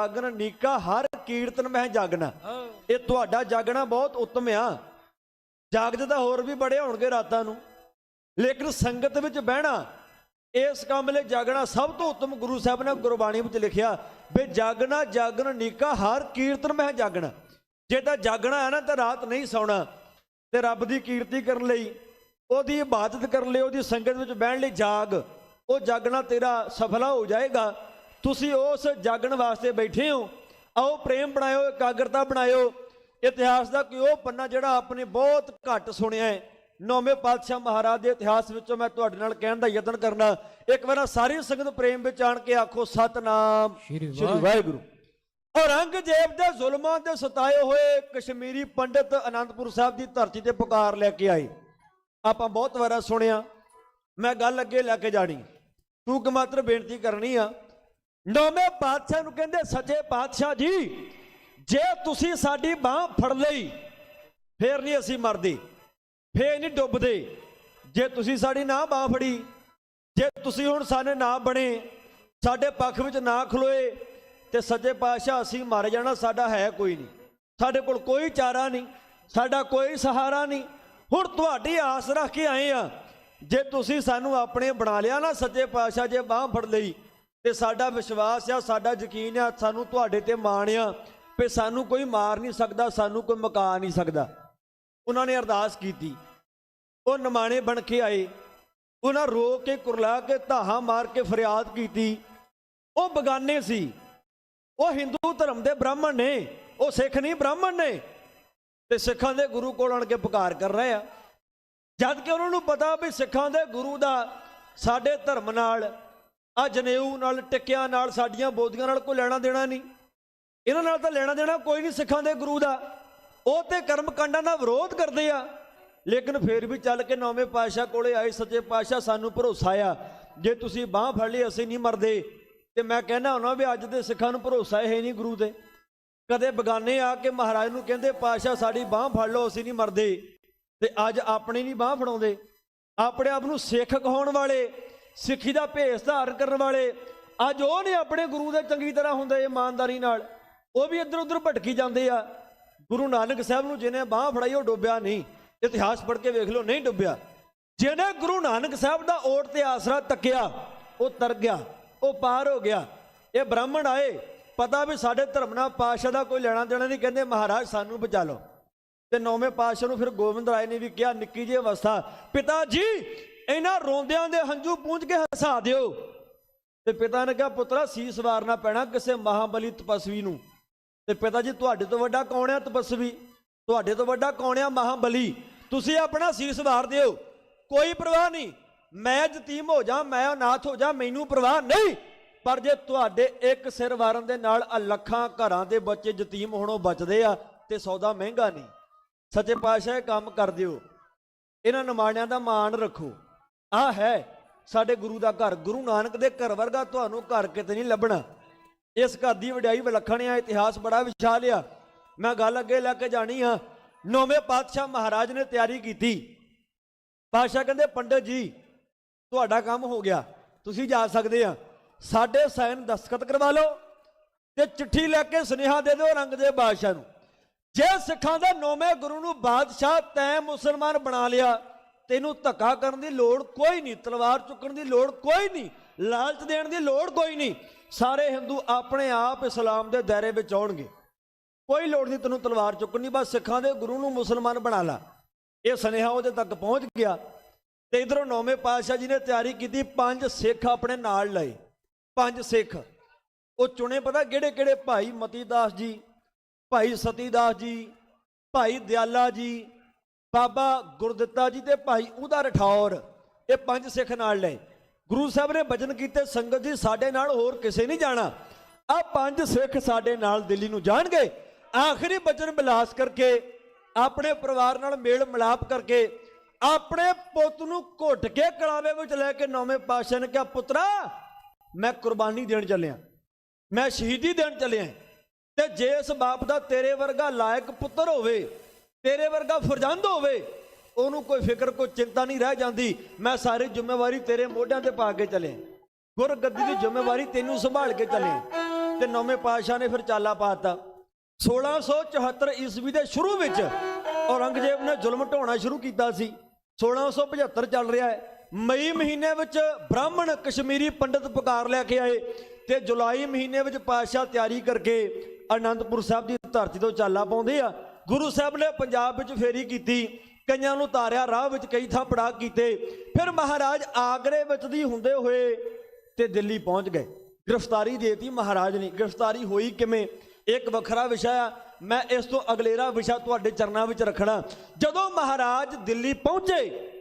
ਜਾਗਣ ਨੀਕਾ ਹਰ ਕੀਰਤਨ ਮਹਿ ਜਾਗਣਾ। ਇਹ ਤੁਹਾਡਾ ਜਾਗਣਾ ਬਹੁਤ ਉੱਤਮ ਆ। ਜਾਗਦੇ ਤਾਂ ਹੋਰ ਵੀ ਬੜੇ ਹੋਣਗੇ ਰਾਤਾਂ ਨੂੰ। ਲੇਕਿਨ ਸੰਗਤ ਵਿੱਚ ਬਹਿਣਾ ਇਸ ਕੰਮ ਲਈ ਜਾਗਣਾ ਸਭ ਤੋਂ ਉੱਤਮ ਗੁਰੂ ਸਾਹਿਬ ਨੇ ਗੁਰਬਾਣੀ ਵਿੱਚ ਲਿਖਿਆ ਵੀ ਜਾਗਣਾ ਜਾਗਣ ਨੀਕਾ ਹਰ ਕੀਰਤਨ ਮਹਿ ਜਾਗਣਾ। ਜੇ ਤਾਂ ਜਾਗਣਾ ਹੈ ਨਾ ਤਾਂ ਰਾਤ ਨਹੀਂ ਸੌਣਾ। ਤੇ ਰੱਬ ਦੀ ਕੀਰਤੀ ਕਰਨ ਲਈ ਉਹਦੀ ਇਬਾਦਤ ਕਰਨ ਲਈ ਉਹਦੀ ਸੰਗਤ ਵਿੱਚ ਬਹਿਣ ਲਈ ਜਾਗ। ਉਹ ਜਾਗਣਾ ਤੇਰਾ ਸਫਲਾ ਹੋ ਜਾਏਗਾ। ਤੁਸੀਂ ਉਸ ਜਾਗਣ ਵਾਸਤੇ ਬੈਠੇ ਹੋ। ਆਓ ਪ੍ਰੇਮ ਬਣਾਇਓ ਇਕਾਗਰਤਾ ਬਣਾਇਓ। ਇਤਿਹਾਸ ਦਾ ਕੋਈ ਉਹ ਪੰਨਾ ਜਿਹੜਾ ਆਪਣੇ ਬਹੁਤ ਘੱਟ ਸੁਣਿਆ ਹੈ। ਨੌਵੇਂ ਪਾਤਸ਼ਾਹ ਮਹਾਰਾਜ ਦੇ ਇਤਿਹਾਸ ਵਿੱਚੋਂ ਮੈਂ ਤੁਹਾਡੇ ਨਾਲ ਕਹਿਣ ਦਾ ਯਤਨ ਕਰਨਾ। ਇੱਕ ਵਾਰ ਸਾਰੀ ਸੰਗਤ ਪ੍ਰੇਮ ਵਿੱਚ ਆਣ ਕੇ ਆਖੋ ਸਤਨਾਮ ਸ਼੍ਰੀ ਵਾਹਿਗੁਰੂ। ਔਰੰਗਜ਼ੇਬ ਦੇ ਜ਼ੁਲਮਾਂ ਤੇ ਸਤਾਏ ਹੋਏ ਕਸ਼ਮੀਰੀ ਪੰਡਿਤ ਅਨੰਦਪੁਰ ਸਾਹਿਬ ਦੀ ਧਰਤੀ ਤੇ ਪੁਕਾਰ ਲੈ ਕੇ ਆਏ। ਆਪਾਂ ਬਹੁਤ ਵਾਰਾ ਸੁਣਿਆ। ਮੈਂ ਗੱਲ ਅੱਗੇ ਲੈ ਕੇ ਜਾਣੀ। ਤੂੰ ਕਿ ਮਾਤਰ ਬੇਨਤੀ ਕਰਨੀ ਆ ਨੌਵੇਂ ਪਾਤਸ਼ਾਹ ਨੂੰ ਕਹਿੰਦੇ, ਸੱਚੇ ਪਾਤਸ਼ਾਹ ਜੀ, ਜੇ ਤੁਸੀਂ ਸਾਡੀ ਬਾਹ ਫੜ ਲਈ, ਫੇਰ ਨਹੀਂ ਅਸੀਂ ਮਰਦੇ, ਫੇਰ ਨਹੀਂ ਡੁੱਬਦੇ। ਜੇ ਤੁਸੀਂ ਸਾਡੀ ਨਾ ਬਾਹ ਫੜੀ, ਜੇ ਤੁਸੀਂ ਹੁਣ ਸਾਡੇ ਨਾ ਬਣੇ, ਸਾਡੇ ਪੱਖ ਵਿੱਚ ਨਾ ਖਲੋਏ, ਤੇ ਸੱਚੇ ਪਾਤਸ਼ਾਹ ਅਸੀਂ ਮਰ ਜਾਣਾ, ਸਾਡਾ ਹੈ ਕੋਈ ਨਹੀਂ। ਸਾਡੇ ਕੋਲ ਕੋਈ ਚਾਰਾ ਨਹੀਂ, ਸਾਡਾ ਕੋਈ ਸਹਾਰਾ ਨਹੀਂ। ਹੁਣ ਤੁਹਾਡੀ ਆਸ ਰੱਖ ਕੇ ਆਏ ਆ, ਜੇ ਤੁਸੀਂ ਸਾਨੂੰ ਆਪਣੇ ਬਣਾ ਲਿਆ ਨਾ ਸੱਚੇ ਪਾਤਸ਼ਾਹ ਜੇ ਬਾਹ ਫੜ ਲਈ ਤੇ ਸਾਡਾ ਵਿਸ਼ਵਾਸ ਆ, ਸਾਡਾ ਯਕੀਨ ਆ, ਸਾਨੂੰ ਤੁਹਾਡੇ ਤੇ ਮਾਣ ਆ ਵੀ ਸਾਨੂੰ ਕੋਈ ਮਾਰ ਨਹੀਂ ਸਕਦਾ, ਸਾਨੂੰ ਕੋਈ ਮਕਾ ਨਹੀਂ ਸਕਦਾ। ਉਹਨਾਂ ਨੇ ਅਰਦਾਸ ਕੀਤੀ। ਉਹ ਨਿਮਾਣੇ ਬਣ ਕੇ ਆਏ। ਉਹਨਾਂ ਰੋ ਕੇ, ਕੁਰਲਾ ਕੇ, ਧਾਹਾਂ ਮਾਰ ਕੇ ਫਰਿਆਦ ਕੀਤੀ। ਉਹ ਬਗਾਨੇ ਸੀ। ਉਹ ਹਿੰਦੂ ਧਰਮ ਦੇ ਬ੍ਰਾਹਮਣ ਨੇ। ਉਹ ਸਿੱਖ ਨਹੀਂ, ਬ੍ਰਾਹਮਣ ਨੇ। ਤੇ ਸਿੱਖਾਂ ਦੇ ਗੁਰੂ ਕੋਲ ਆਣ ਕੇ ਪੁਕਾਰ ਕਰ ਰਹੇ ਆ। ਜਦ ਕਿ ਉਹਨਾਂ ਨੂੰ ਪਤਾ ਵੀ ਸਿੱਖਾਂ ਦੇ ਗੁਰੂ ਦਾ ਸਾਡੇ ਧਰਮ ਨਾਲ ਆ ਜਨੇਊ ਨਾਲ ਟਿੱਕਿਆਂ, ਨਾਲ ਸਾਡੀਆਂ ਬੋਧੀਆਂ ਨਾਲ ਕੋਈ ਲੈਣਾ ਦੇਣਾ ਨਹੀਂ। ਇਹਨਾਂ ਨਾਲ ਤਾਂ ਲੈਣਾ ਦੇਣਾ ਕੋਈ ਨਹੀਂ ਸਿੱਖਾਂ ਦੇ ਗੁਰੂ ਦਾ। ਉਹ ਤੇ ਕਰਮ ਕਾਂਡਾਂ ਦਾ ਵਿਰੋਧ ਕਰਦੇ ਆ। ਲੇਕਿਨ ਫੇਰ ਵੀ ਚੱਲ ਕੇ ਨੌਵੇਂ ਪਾਤਸ਼ਾਹ ਕੋਲੇ ਆਏ, ਸੱਚੇ ਪਾਤਸ਼ਾਹ ਸਾਨੂੰ ਭਰੋਸਾ ਆ। ਜੇ ਤੁਸੀਂ ਬਾਹ ਫੜ ਲਈ, ਅਸੀਂ ਨਹੀਂ ਮਰਦੇ। ਤੇ ਮੈਂ ਕਹਿੰਦਾ ਹੁਣਾ ਵੀ ਅੱਜ ਦੇ ਸਿੱਖਾਂ ਨੂੰ ਭਰੋਸਾ ਹੈ ਨਹੀਂ ਗੁਰੂ ਦੇ ਕਦੇ ਬਗਾਨੇ ਆ ਕੇ ਮਹਾਰਾਜ ਨੂੰ ਕਹਿੰਦੇ, ਪਾਤਸ਼ਾਹ, ਸਾਡੀ ਬਾਹ ਫੜ ਲਓ, ਅਸੀਂ ਨਹੀਂ ਮਰਦੇ। ਤੇ ਅੱਜ ਆਪਣੀ ਨਹੀਂ ਬਾਹ ਫੜਾਉਂਦੇ। ਆਪਣੇ ਆਪ ਨੂੰ ਸਿੱਖ ਕਹਾਉਣ ਵਾਲੇ ਸਿੱਖੀ ਦਾ ਭੇਸ ਧਾਰਨ ਕਰਨ ਵਾਲੇ। ਅੱਜ ਉਹ ਨਹੀਂ ਆਪਣੇ ਗੁਰੂ ਦੇ ਚੰਗੀ ਤਰ੍ਹਾਂ ਹੁੰਦੇ ਇਮਾਨਦਾਰੀ ਨਾਲ। ਉਹ ਵੀ ਇੱਧਰ ਉੱਧਰ ਭਟਕੀ ਜਾਂਦੇ ਆ। ਗੁਰੂ ਨਾਨਕ ਸਾਹਿਬ ਨੂੰ ਜਿਹਨੇ ਬਾਹ ਫੜਾਈ, ਉਹ ਡੁੱਬਿਆ ਨਹੀਂ। ਇਤਿਹਾਸ ਪੜ੍ਹ ਕੇ ਵੇਖ ਲਓ, ਨਹੀਂ ਡੁੱਬਿਆ। ਜਿਹਨੇ ਗੁਰੂ ਨਾਨਕ ਸਾਹਿਬ ਦਾ ਓਟ ਤੇ ਆਸਰਾ ਤੱਕਿਆ, ਉਹ ਤਰ ਗਿਆ, ਉਹ ਪਾਰ ਹੋ ਗਿਆ। ਇਹ ਬ੍ਰਾਹਮਣ ਆਏ, ਪਤਾ ਵੀ ਸਾਡੇ ਧਰਮ ਨਾਲ ਪਾਸ਼ਾ ਦਾ ਕੋਈ ਲੈਣਾ ਦੇਣਾ ਨਹੀਂ, ਕਹਿੰਦੇ ਮਹਾਰਾਜ ਸਾਨੂੰ ਬਚਾ ਲਓ। ਤੇ ਨੌਵੇਂ ਪਾਤਸ਼ਾਹ ਨੂੰ ਫਿਰ ਗੋਬਿੰਦ ਰਾਏ ਨੇ ਵੀ ਕਿਹਾ, ਨਿੱਕੀ ਜਿਹੀ ਅਵਸਥਾ, ਪਿਤਾ ਜੀ ਇਹਨਾਂ ਰੋਂਦਿਆਂ ਦੇ ਹੰਝੂ ਪੂੰਝ ਕੇ ਹਸਾ ਦਿਓ। ਤੇ ਪਿਤਾ ਨੇ ਕਿਹਾ, ਪੁੱਤਰਾ, ਸੀਸ ਵਾਰਨਾ ਪੈਣਾ ਕਿਸੇ ਮਹਾਬਲੀ ਤਪਸਵੀ ਨੂੰ। ਤੇ ਪਿਤਾ ਜੀ, ਤੁਹਾਡੇ ਤੋਂ ਵੱਡਾ ਕੌਣ ਆ ਤਪਸਵੀ? ਤੁਹਾਡੇ ਤੋਂ ਵੱਡਾ ਕੌਣ ਆ ਮਹਾਬਲੀ? ਤੁਸੀਂ ਆਪਣਾ ਸੀਸ ਵਾਰ ਦਿਓ। ਕੋਈ ਪਰਵਾਹ ਨਹੀਂ। ਮੈਂ ਜਤੀਮ ਹੋ ਜਾ ਮੈਂ ਅਨਾਥ ਹੋ ਜਾ ਮੈਨੂੰ ਪਰਵਾਹ ਨਹੀਂ। ਪਰ ਜੇ ਤੁਹਾਡੇ ਇੱਕ ਸਿਰ ਵਾਰਨ ਦੇ ਨਾਲ ਆ ਲੱਖਾਂ ਘਰਾਂ ਦੇ ਬੱਚੇ ਜਤੀਮ ਹੋਣੋਂ ਬਚਦੇ ਆ, ਤੇ ਸੌਦਾ ਮਹਿੰਗਾ ਨਹੀਂ। ਸੱਚੇ ਪਾਤਸ਼ਾਹ ਕੰਮ ਕਰ ਦਿਓ। ਇਹਨਾਂ ਨਮਾਣਿਆਂ ਦਾ ਮਾਣ ਰੱਖੋ। ਆ ਹੈ। ਸਾਡੇ ਗੁਰੂ ਦਾ ਘਰ, ਗੁਰੂ ਨਾਨਕ ਦੇ ਘਰ ਵਰਗਾ ਤੁਹਾਨੂੰ ਘਰ ਕਿਤੇ ਨਹੀਂ ਲੱਭਣਾ। ਇਸ ਘਰ ਦੀ ਵਡਿਆਈ ਵਿਲੱਖਣ ਆ, ਇਤਿਹਾਸ ਬੜਾ ਵਿਸ਼ਾਲ ਆ। ਮੈਂ ਗੱਲ ਅੱਗੇ ਲੈ ਕੇ ਜਾਣੀ ਆ। ਨੌਵੇਂ ਪਾਤਸ਼ਾਹ ਮਹਾਰਾਜ ਨੇ ਤਿਆਰੀ ਕੀਤੀ। ਪਾਤਸ਼ਾਹ ਕਹਿੰਦੇ, ਪੰਡਤ ਜੀ, ਤੁਹਾਡਾ ਕੰਮ ਹੋ ਗਿਆ। ਤੁਸੀਂ ਜਾ ਸਕਦੇ ਆ। ਸਾਡੇ ਸਾਈਨ ਦਸਤਖਤ ਕਰਵਾ ਲਓ ਤੇ ਚਿੱਠੀ ਲੈ ਕੇ ਸੁਨੇਹਾ ਦੇ ਦਿਓ ਰੰਗ ਦੇ ਬਾਦਸ਼ਾਹ ਨੂੰ। ਜੇ ਸਿੱਖਾਂ ਦਾ ਨੌਵੇਂ ਗੁਰੂ ਨੂੰ ਬਾਦਸ਼ਾਹ ਤੈਂ ਮੁਸਲਮਾਨ ਬਣਾ ਲਿਆ ਤੈਨੂੰ ਧੱਕਾ ਕਰਨ ਦੀ ਲੋੜ ਕੋਈ ਨਹੀਂ, ਤਲਵਾਰ ਚੁੱਕਣ ਦੀ ਲੋੜ ਕੋਈ ਨਹੀਂ, ਲਾਲਚ ਦੇਣ ਦੀ ਲੋੜ ਕੋਈ ਨਹੀਂ। ਸਾਰੇ ਹਿੰਦੂ ਆਪਣੇ ਆਪ ਇਸਲਾਮ ਦੇ ਦਾਇਰੇ ਵਿੱਚ ਆਉਣਗੇ। ਕੋਈ ਲੋੜ ਨਹੀਂ ਤੈਨੂੰ ਤਲਵਾਰ ਚੁੱਕਣ ਦੀ ਬਸ ਸਿੱਖਾਂ ਦੇ ਗੁਰੂ ਨੂੰ ਮੁਸਲਮਾਨ ਬਣਾ ਲਾ। ਇਹ ਸੁਨੇਹਾ ਉਹਦੇ ਤੱਕ ਪਹੁੰਚ ਗਿਆ। ਤੇ ਇਧਰੋਂ ਨੌਵੇਂ ਪਾਤਸ਼ਾਹ ਜੀ ਨੇ ਤਿਆਰੀ ਕੀਤੀ, ਪੰਜ ਸਿੱਖ ਆਪਣੇ ਨਾਲ ਲਏ। ਪੰਜ ਸਿੱਖ। ਉਹ ਚੁਣੇ, ਪਤਾ ਕਿਹੜੇ ਕਿਹੜੇ ਭਾਈ ਮਤੀ ਦਾਸ ਜੀ, ਭਾਈ ਸਤੀ ਦਾਸ ਜੀ, ਭਾਈ ਦਿਆਲਾ ਜੀ ਬਾਬਾ ਗੁਰਦਿੱਤਾ ਜੀ ਤੇ ਭਾਈ ਉਹਦਾ ਰਠੌਰ, ਇਹ ਪੰਜ ਸਿੱਖ ਨਾਲ ਲਏ ਗੁਰੂ ਸਾਹਿਬ ਨੇ ਬਚਨ ਕੀਤੇ, ਸੰਗਤ ਜੀ ਸਾਡੇ ਨਾਲ ਹੋਰ ਕਿਸੇ ਨਹੀਂ ਜਾਣਾ। ਆ ਪੰਜ ਸਿੱਖ ਸਾਡੇ ਨਾਲ ਦਿੱਲੀ ਨੂੰ ਜਾਣਗੇ। ਆਖਰੀ ਬਚਨ ਬਿਲਾਸ ਕਰਕੇ, ਆਪਣੇ ਪਰਿਵਾਰ ਨਾਲ ਮੇਲ ਮਿਲਾਪ ਕਰਕੇ, ਆਪਣੇ ਪੁੱਤ ਨੂੰ ਘੁੱਟ ਕੇ ਕਲਾਵੇ ਵਿੱਚ ਲੈ ਕੇ ਨੌਵੇਂ ਪਾਤਸ਼ਾਹ ਨੇ ਕਿਹਾ, ਪੁੱਤਰਾ, ਮੈਂ ਕੁਰਬਾਨੀ ਦੇਣ ਚੱਲਿਆ। ਮੈਂ ਸ਼ਹੀਦੀ ਦੇਣ ਚੱਲਿਆ। ਤੇ ਜੇ ਇਸ ਬਾਪ ਦਾ ਤੇਰੇ ਵਰਗਾ ਲਾਇਕ ਪੁੱਤਰ ਹੋਵੇ ਤੇਰੇ ਵਰਗਾ ਫਰਜ਼ੰਦ ਹੋਵੇ, ਉਹਨੂੰ ਕੋਈ ਫਿਕਰ, ਕੋਈ ਚਿੰਤਾ ਨਹੀਂ ਰਹਿ ਜਾਂਦੀ। ਮੈਂ ਸਾਰੀ ਜ਼ਿੰਮੇਵਾਰੀ ਤੇਰੇ ਮੋਢਿਆਂ ਤੇ ਪਾ ਕੇ ਚੱਲਿਆ। ਗੁਰ ਗੱਦੀ ਦੀ ਜ਼ਿੰਮੇਵਾਰੀ ਤੈਨੂੰ ਸੰਭਾਲ ਕੇ ਚੱਲਿਆ। ਤੇ ਨੌਵੇਂ ਪਾਤਸ਼ਾਹ ਨੇ ਫਿਰ ਚਾਲਾ ਪਾਤਾ। 1674 ਈਸਵੀ ਦੇ ਸ਼ੁਰੂ ਵਿੱਚ ਔਰੰਗਜ਼ੇਬ ਨੇ ਜ਼ੁਲਮ ਢਾਉਣਾ ਸ਼ੁਰੂ ਕੀਤਾ ਸੀ। 1675 ਚੱਲ ਰਿਹਾ ਹੈ। ਮਈ ਮਹੀਨੇ ਵਿੱਚ ਬ੍ਰਾਹਮਣ ਕਸ਼ਮੀਰੀ ਪੰਡਤ ਪੁਕਾਰ ਲੈ ਕੇ ਆਏ ਤੇ ਜੁਲਾਈ ਮਹੀਨੇ ਵਿੱਚ ਪਾਤਸ਼ਾਹ ਤਿਆਰੀ ਕਰਕੇ ਅਨੰਦਪੁਰ ਸਾਹਿਬ ਦੀ ਧਰਤੀ ਤੋਂ ਚਾਲਾ ਪਾਉਂਦੇ ਆ। ਗੁਰੂ ਸਾਹਿਬ ਨੇ ਪੰਜਾਬ ਵਿੱਚ ਫੇਰੀ ਕੀਤੀ, ਕਈਆਂ ਨੂੰ ਤਾਰਿਆ, ਰਾਹ ਵਿੱਚ ਕਈ ਥਾਂ ਪੜਾਅ ਕੀਤੇ, ਫਿਰ ਮਹਾਰਾਜ ਆਗਰੇ ਵਿੱਚ ਦੀ ਹੁੰਦੇ ਹੋਏ ਤੇ ਦਿੱਲੀ ਪਹੁੰਚ ਗਏ। ਗ੍ਰਿਫਤਾਰੀ ਦੇਤੀ ਮਹਾਰਾਜ ਨੇ। ਗ੍ਰਿਫਤਾਰੀ ਹੋਈ ਕਿਵੇਂ? ਇੱਕ ਵੱਖਰਾ ਵਿਸ਼ਾ ਆ। ਮੈਂ ਇਸ ਤੋਂ ਅਗਲੇਰਾ ਵਿਸ਼ਾ ਤੁਹਾਡੇ ਚਰਨਾਂ ਵਿੱਚ ਰੱਖਣਾ। ਜਦੋਂ ਮਹਾਰਾਜ ਦਿੱਲੀ ਪਹੁੰਚੇ,